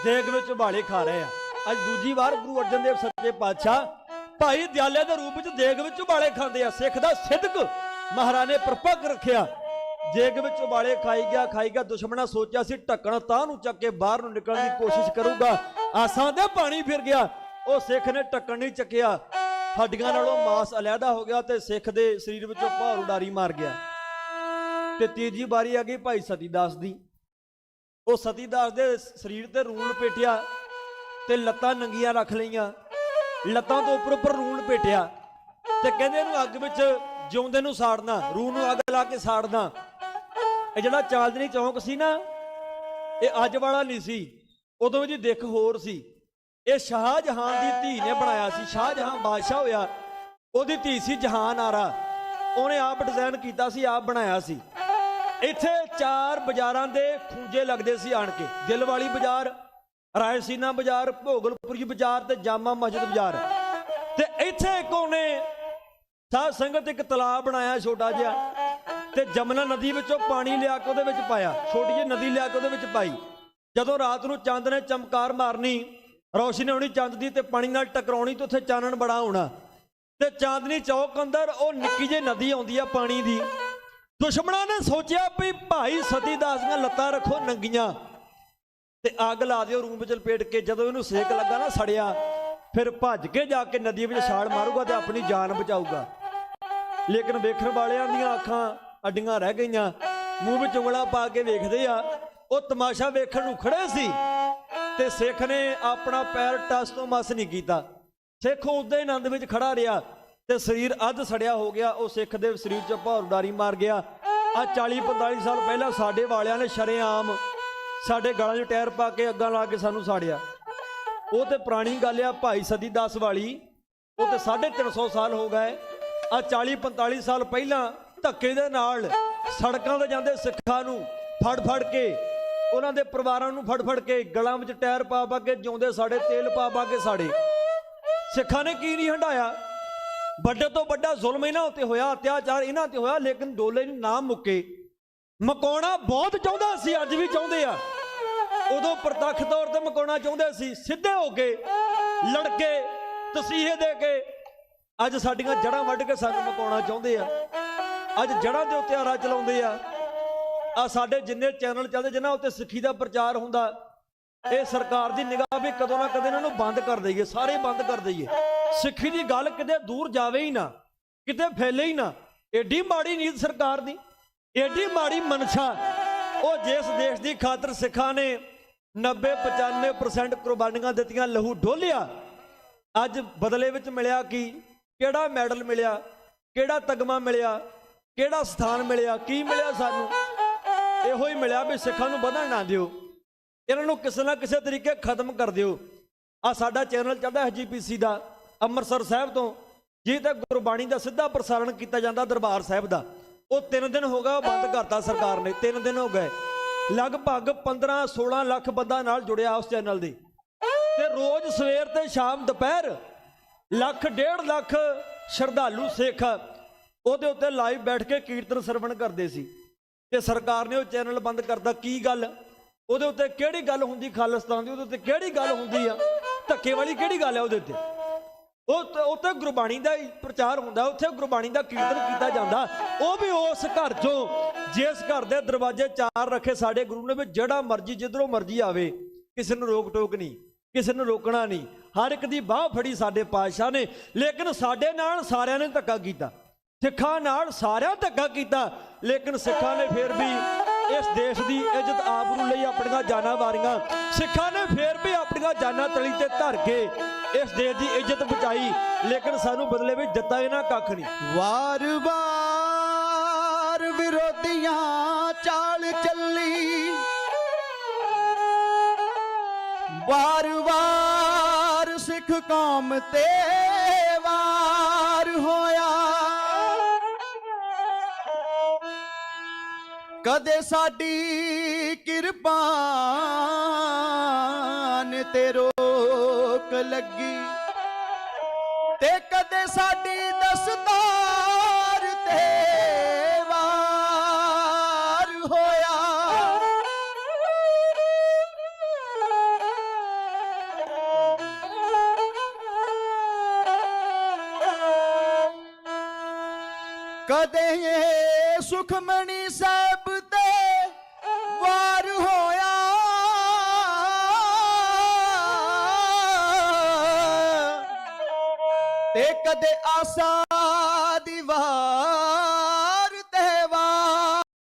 ਦੇਗ ਵਿੱਚ ਉਬਾਲੇ ਖਾ ਰਹੇ ਆ। ਅੱਜ ਦੂਜੀ ਵਾਰ ਗੁਰੂ ਅਰਜਨ ਦੇਵ ਸੱਚੇ ਪਾਤਸ਼ਾਹ ਭਾਈ ਦਿਆਲੇ ਦੇ ਰੂਪ ਵਿੱਚ ਦੇਗ ਵਿੱਚ ਉਬਾਲੇ ਖਾਂਦੇ ਆ। ਸਿੱਖ ਦਾ ਸਿੱਧਕ ਮਹਾਰਾਜ ਨੇ ਪ੍ਰਪੱਕ ਰੱਖਿਆ। ਦੇਗ ਵਿੱਚ ਉਬਾਲੇ ਖਾਈ ਗਿਆ ਖਾਈ ਗਿਆ, ਦੁਸ਼ਮਣਾ ਸੋਚਿਆ ਸੀ, ਢੱਕਣ ਤਾਂ ਨੂੰ ਚੱਕ ਕੇ ਬਾਹਰ ਨੂੰ ਨਿਕਲਣ ਦੀ ਕੋਸ਼ਿਸ਼ ਕਰੂਗਾ। ਆਸਾਂ ਦੇ ਪਾਣੀ ਫਿਰ ਗਿਆ। ਉਹ ਸਿੱਖ ਨੇ ਢੱਕਣ ਨਹੀਂ ਚੱਕਿਆ। ਹੱਡੀਆਂ ਨਾਲੋਂ ਮਾਸ ਅਲੱਗਾ ਹੋ ਗਿਆ ਤੇ ਸਿੱਖ ਦੇ ਸਰੀਰ ਵਿੱਚੋਂ ਭਾਰ ਉਡਾਰੀ ਮਾਰ ਗਿਆ। ਤੇ ਤੀਜੀ ਵਾਰੀ ਆ ਗਈ ਭਾਈ ਸਤੀਦਾਸ ਦੀ। ਉਹ ਸਤੀਦਾਸ ਦੇ ਸਰੀਰ ਤੇ ਰੂਣ ਪੇਟਿਆ ਤੇ ਲੱਤਾਂ ਨੰਗੀਆਂ ਰੱਖ ਲਈਆਂ। ਲੱਤਾਂ ਤੋਂ ਉੱਪਰ ਉੱਪਰ ਰੂਣ ਪੇਟਿਆ ਤੇ ਕਹਿੰਦੇ ਇਹਨੂੰ ਅੱਗ ਵਿੱਚ ਜਿਉਂਦੇ ਨੂੰ ਸਾੜਨਾ, ਰੂਹ ਨੂੰ ਅੱਗ ਲਾ ਕੇ ਸਾੜਨਾ। ਇਹ ਜਿਹੜਾ ਚਾਲਦਨੀ ਚੌਂਕ ਸੀ ਨਾ, ਇਹ ਅੱਜ ਵਾਲਾ ਨਹੀਂ ਸੀ, ਉਦੋਂ ਦੀ ਦਿੱਖ ਹੋਰ ਸੀ। ਇਹ ਸ਼ਾਹਜਹਾਨ ਦੀ ਧੀ ਨੇ ਬਣਾਇਆ ਸੀ ਸ਼ਾਹ ਸ਼ਾਹਜਹਾਨ ਬਾਦਸ਼ਾਹ ਹੋਇਆ। ਉਹਦੀ ਧੀ ਸੀ ਜਹਾਨ ਆਰਾ। ਉਹਨੇ ਆਪ ਡਿਜ਼ਾਈਨ ਕੀਤਾ ਸੀ, ਆਪ ਬਣਾਇਆ ਸੀ। ਇੱਥੇ ਚਾਰ ਬਾਜ਼ਾਰਾਂ ਦੇ ਖੂੰਜੇ ਲੱਗਦੇ ਸੀ ਆਣ ਕੇ। ਦਿਲ ਵਾਲੀ ਬਾਜ਼ਾਰ ਰਾਇਸੀਨਾ ਬਾਜ਼ਾਰ, ਭੋਗਲਪੁਰੀ ਬਾਜ਼ਾਰ ਤੇ ਜਾਮਾ ਮਸਜਿਦ ਬਾਜ਼ਾਰ। ਤੇ ਇੱਥੇ ਇੱਕ ਉਹਨੇ ਸਾਧ ਸੰਗਤ ਇੱਕ ਤਲਾਬ ਬਣਾਇਆ ਛੋਟਾ ਜਿਹਾ ਤੇ ਜਮਨਾ ਨਦੀ ਵਿੱਚੋਂ ਪਾਣੀ ਲਿਆ ਕੇ ਉਹਦੇ ਵਿੱਚ ਪਾਇਆ। ਛੋਟੀ ਜਿਹੀ ਨਦੀ ਲਿਆ ਕੇ ਉਹਦੇ ਵਿੱਚ ਪਾਈ। ਜਦੋਂ ਰਾਤ ਨੂੰ ਚੰਦ ਨੇ ਚਮਕਾਰ ਮਾਰਨੀ, ਰੌਸ਼ਨੀ ਆਉਣੀ ਚੰਦ ਦੀ ਤੇ ਪਾਣੀ ਨਾਲ ਟਕਰਾਉਣੀ ਤੇ ਉੱਥੇ ਚਾਨਣ ਬੜਾ ਹੋਣਾ। ਤੇ ਚਾਂਦਨੀ ਚੌਕ ਅੰਦਰ ਉਹ ਨਿੱਕੀ ਜਿਹੀ ਨਦੀ ਆਉਂਦੀ ਆ ਪਾਣੀ ਦੀ। ਦੁਸ਼ਮਣਾਂ ਨੇ ਸੋਚਿਆ ਵੀ ਭਾਈ ਸਤੀਦਾਸ ਦੀਆਂ ਲੱਤਾਂ ਰੱਖੋ ਨੰਗੀਆਂ ਤੇ ਅੱਗ ਲਾ ਦਿਓ, ਰੂਮ ਵਿੱਚ ਲਪੇਟ ਕੇ ਜਦੋਂ ਇਹਨੂੰ ਸੇਕ ਲੱਗਾ ਨਾ ਸੜਿਆ, ਫਿਰ ਭੱਜ ਕੇ ਜਾ ਕੇ ਨਦੀ ਵਿੱਚ ਛਾਲ ਮਾਰੂਗਾ ਤੇ ਆਪਣੀ ਜਾਨ ਬਚਾਊਗਾ। ਲੇਕਿਨ ਵੇਖਣ ਵਾਲਿਆਂ ਦੀਆਂ ਅੱਖਾਂ ਅੱਡੀਆਂ ਰਹਿ ਗਈਆਂ, ਮੂੰਹ ਵਿੱਚ ਉਂਗਲਾਂ ਪਾ ਕੇ ਵੇਖਦੇ ਆ, ਉਹ ਤਮਾਸ਼ਾ ਵੇਖਣ ਨੂੰ ਖੜੇ ਸੀ ਤੇ ਸਿੱਖ ਨੇ ਆਪਣਾ ਪੈਰ ਟਸ ਤੋਂ ਮਸ ਨਹੀਂ ਕੀਤਾ। ਸਿੱਖ ਉਦਾਂ ਹੀ ਆਨੰਦ ਵਿੱਚ ਖੜਾ ਰਿਹਾ ਤੇ ਸਰੀਰ ਅੱਧ ਸੜਿਆ ਹੋ ਗਿਆ, ਉਹ ਸਿੱਖ ਦੇ ਸਰੀਰ 'ਚ ਭੌਰ ਉਡਾਰੀ ਮਾਰ ਗਿਆ। ਆ 40 45 ਸਾਲ ਪਹਿਲਾਂ ਸਾਡੇ ਵਾਲਿਆਂ ਨੇ ਸ਼ਰੇਆਮ ਸਾਡੇ ਗਲਾਂ 'ਚ ਟਾਇਰ ਪਾ ਕੇ ਅੱਗਾਂ ਲਾ ਕੇ ਸਾਨੂੰ ਸਾੜਿਆ। ਉਹ ਤੇ ਪੁਰਾਣੀ ਗੱਲ ਆ, ਭਾਈ ਸਦੀ 10 ਵਾਲੀ, ਉਹ ਤੇ 350 ਸਾਲ ਹੋ ਗਏ। ਆ 40 45 ਸਾਲ ਪਹਿਲਾਂ ਧੱਕੇ ਦੇ ਨਾਲ ਸੜਕਾਂ ਤੇ ਜਾਂਦੇ ਸਿੱਖਾਂ ਨੂੰ ਫੜ ਫੜ ਕੇ, ਉਹਨਾਂ ਦੇ ਪਰਿਵਾਰਾਂ ਨੂੰ ਫੜ ਫੜ ਕੇ ਗਲਾਂ ਵਿੱਚ ਟਾਇਰ ਪਾ ਪਾ ਕੇ ਜਿਉਂਦੇ ਸਾਡੇ, ਤੇਲ ਪਾ ਪਾ ਕੇ ਸਾੜੇ ਸਿੱਖਾਂ ਨੇ ਕੀ ਨਹੀਂ ਹੰਡਾਇਆ ਵੱਡੇ ਤੋਂ ਵੱਡਾ ਜ਼ੁਲਮ ਇਹਨਾਂ ਉੱਤੇ ਹੋਇਆ, ਅਤਿਆਚਾਰ ਇਹਨਾਂ ਤੇ ਹੋਇਆ, ਲੇਕਿਨ ਡੋਲੇ ਨੂੰ ਨਾ ਮੁੱਕੇ। ਮਕਾਉਣਾ ਬਹੁਤ ਚਾਹੁੰਦਾ ਸੀ, ਅੱਜ ਵੀ ਚਾਹੁੰਦੇ ਆ। ਉਦੋਂ ਪ੍ਰਤੱਖ ਤੌਰ ਤੇ ਮਕਾਉਣਾ ਚਾਹੁੰਦੇ ਸੀ, ਸਿੱਧੇ ਹੋ ਕੇ ਲੜਕੇ ਤਸੀਹੇ ਦੇ ਕੇ। ਅੱਜ ਸਾਡੀਆਂ ਜੜਾਂ ਵੱਢ ਕੇ ਸਾਨੂੰ ਮਕਾਉਣਾ ਚਾਹੁੰਦੇ ਆ। ਅੱਜ ਜੜਾਂ ਦੇ ਉੱਤੇ ਆਰਾ ਚਲਾਉਂਦੇ ਆ। ਆ ਸਾਡੇ ਜਿੰਨੇ ਚੈਨਲ ਚੱਲਦੇ, ਜਿਨ੍ਹਾਂ ਉੱਤੇ ਸਿੱਖੀ ਦਾ ਪ੍ਰਚਾਰ ਹੁੰਦਾ, ਇਹ ਸਰਕਾਰ ਦੀ ਨਿਗਾਹ ਵੀ ਕਦੋਂ ਨਾ ਕਦੇ ਇਹਨਾਂ ਨੂੰ ਬੰਦ ਕਰ ਦਈਏ, ਸਾਰੇ ਬੰਦ ਕਰ ਦਈਏ। ਸਿੱਖੀ ਦੀ ਗੱਲ ਕਿਤੇ ਦੂਰ ਜਾਵੇ ਹੀ ਨਾ, ਕਿਤੇ ਫੈਲੇ ਹੀ ਨਾ। ਏਡੀ ਮਾੜੀ ਨੀਤ ਸਰਕਾਰ ਦੀ, ਏਡੀ ਮਾੜੀ ਮਨਸ਼ਾ। ਉਹ ਜਿਸ ਦੇਸ਼ ਦੀ ਖਾਤਰ ਸਿੱਖਾਂ ਨੇ 90 95% ਕੁਰਬਾਨੀਆਂ ਦਿੱਤੀਆਂ, ਲਹੂ ਡੋਲਿਆ, ਅੱਜ ਬਦਲੇ ਵਿੱਚ ਮਿਲਿਆ ਕੀ? ਕਿਹੜਾ ਮੈਡਲ ਮਿਲਿਆ? ਕਿਹੜਾ ਤਗਮਾ ਮਿਲਿਆ? ਕਿਹੜਾ ਸਥਾਨ ਮਿਲਿਆ? ਕੀ ਮਿਲਿਆ ਸਾਨੂੰ? ਇਹੋ ਹੀ ਮਿਲਿਆ ਵੀ ਸਿੱਖਾਂ ਨੂੰ ਵਧਣ ਨਾ ਦਿਓ। ਇਹਨਾਂ ਨੂੰ ਕਿਸੇ ਨਾ ਕਿਸੇ ਤਰੀਕੇ ਖਤਮ ਕਰ ਦਿਓ। ਆ ਸਾਡਾ ਚੈਨਲ ਚੱਲਦਾ ਐਸਜੀਪੀਸੀ ਦਾ। ਅੰਮ੍ਰਿਤਸਰ ਸਾਹਿਬ ਤੋਂ, ਜੀ ਤੇ ਗੁਰਬਾਣੀ ਦਾ ਸਿੱਧਾ ਪ੍ਰਸਾਰਣ ਕੀਤਾ ਜਾਂਦਾ ਦਰਬਾਰ ਸਾਹਿਬ ਦਾ, ਉਹ 3 ਦਿਨ ਹੋ ਗਿਆ ਉਹ ਬੰਦ ਕਰਤਾ ਸਰਕਾਰ ਨੇ 3 ਦਿਨ ਹੋ ਗਏ। ਲਗਭਗ 15 16 ਲੱਖ ਬੰਦਾ ਨਾਲ ਜੁੜਿਆ ਉਸ ਚੈਨਲ ਦੇ। ਤੇ ਰੋਜ਼ ਸਵੇਰ ਤੇ ਸ਼ਾਮ ਦੁਪਹਿਰ ਲੱਖ, ਡੇਢ ਲੱਖ ਸ਼ਰਧਾਲੂ ਸਿੱਖ ਉਹਦੇ ਉੱਤੇ ਲਾਈਵ ਬੈਠ ਕੇ ਕੀਰਤਨ ਸਰਵਣ ਕਰਦੇ ਸੀ। ਤੇ ਸਰਕਾਰ ਨੇ ਉਹ ਚੈਨਲ ਬੰਦ ਕਰਤਾ, ਕੀ ਗੱਲ? ਉਹਦੇ ਉੱਤੇ ਕਿਹੜੀ ਗੱਲ ਹੁੰਦੀ ਖਾਲਿਸਤਾਨ ਦੀ, ਉਹਦੇ ਉੱਤੇ ਕਿਹੜੀ ਗੱਲ ਹੁੰਦੀ ਆ? ਧੱਕੇ ਵਾਲੀ ਕਿਹੜੀ ਗੱਲ ਹੈ ਉਹਦੇ ਉੱਤੇ? ਉਹ ਉੱਥੇ ਗੁਰਬਾਣੀ ਦਾ ਹੀ ਪ੍ਰਚਾਰ ਹੁੰਦਾ, ਉੱਥੇ ਗੁਰਬਾਣੀ ਦਾ ਕੀਰਤਨ ਕੀਤਾ ਜਾਂਦਾ। ਉਹ ਵੀ ਉਸ ਘਰ ਚੋਂ, ਜਿਸ ਘਰ ਦੇ ਦਰਵਾਜ਼ੇ ਚਾਰ ਰੱਖੇ ਸਾਡੇ ਗੁਰੂ ਨੇ ਵੀ ਜਿਹੜਾ ਮਰਜ਼ੀ, ਜਿੱਧਰੋਂ ਮਰਜ਼ੀ ਆਵੇ, ਕਿਸੇ ਨੂੰ ਰੋਕ ਟੋਕ ਨਹੀਂ, ਕਿਸੇ ਨੂੰ ਰੋਕਣਾ ਨਹੀਂ। ਹਰ ਇੱਕ ਦੀ ਬਾਹ ਫੜੀ ਸਾਡੇ ਪਾਤਸ਼ਾਹ ਨੇ, ਲੇਕਿਨ ਸਾਡੇ ਨਾਲ ਸਾਰਿਆਂ ਨੇ ਧੱਕਾ ਕੀਤਾ। ਸਿੱਖਾਂ ਨਾਲ ਸਾਰਿਆਂ ਧੱਕਾ ਕੀਤਾ, ਲੇਕਿਨ ਸਿੱਖਾਂ ਨੇ ਫਿਰ ਵੀ ਇਸ ਦੇਸ਼ ਦੀ ਇੱਜ਼ਤ ਆਬਰੂ ਲਈ ਆਪਣੀਆਂ ਜਾਨਾਂ ਵਾਰੀਆਂ। ਸਿੱਖਾਂ ਨੇ ਫਿਰ ਵੀ ਆਪਣੀਆਂ ਜਾਨਾਂ ਤਲੀ ਤੇ ਧਰ ਕੇ ਇਸ ਦੇਸ਼ ਦੀ ਇੱਜ਼ਤ ਬਚਾਈ, ਲੇਕਿਨ ਸਾਨੂੰ ਬਦਲੇ ਵਿੱਚ ਦਿੱਤਾ ਇਹਨਾਂ ਕੱਖ ਨਹੀਂ। ਵਾਰ ਵਾਰ ਵਿਰੋਧੀਆਂ ਚਾਲ ਚੱਲੀ। ਵਾਰ ਵਾਰ ਸਿੱਖ ਕੌਮ ਤੇ ਵਾਰ ਹੋਇਆ। ਕਦੇ ਸਾਡੀ ਕਿਰਪਾਨ ਤੇ ਰੋਕ ਲੱਗੀ ਤੇ ਕਦੇ ਸਾਡੀ ਦਸਤਾਰ ਤੇ ਵਾਰ ਹੋਇਆ। ਕਦੇ ਇਹ ਸੁਖਮਣੀ ਹੋਇਆ ਤੇ ਕਦੇ ਆਸਾ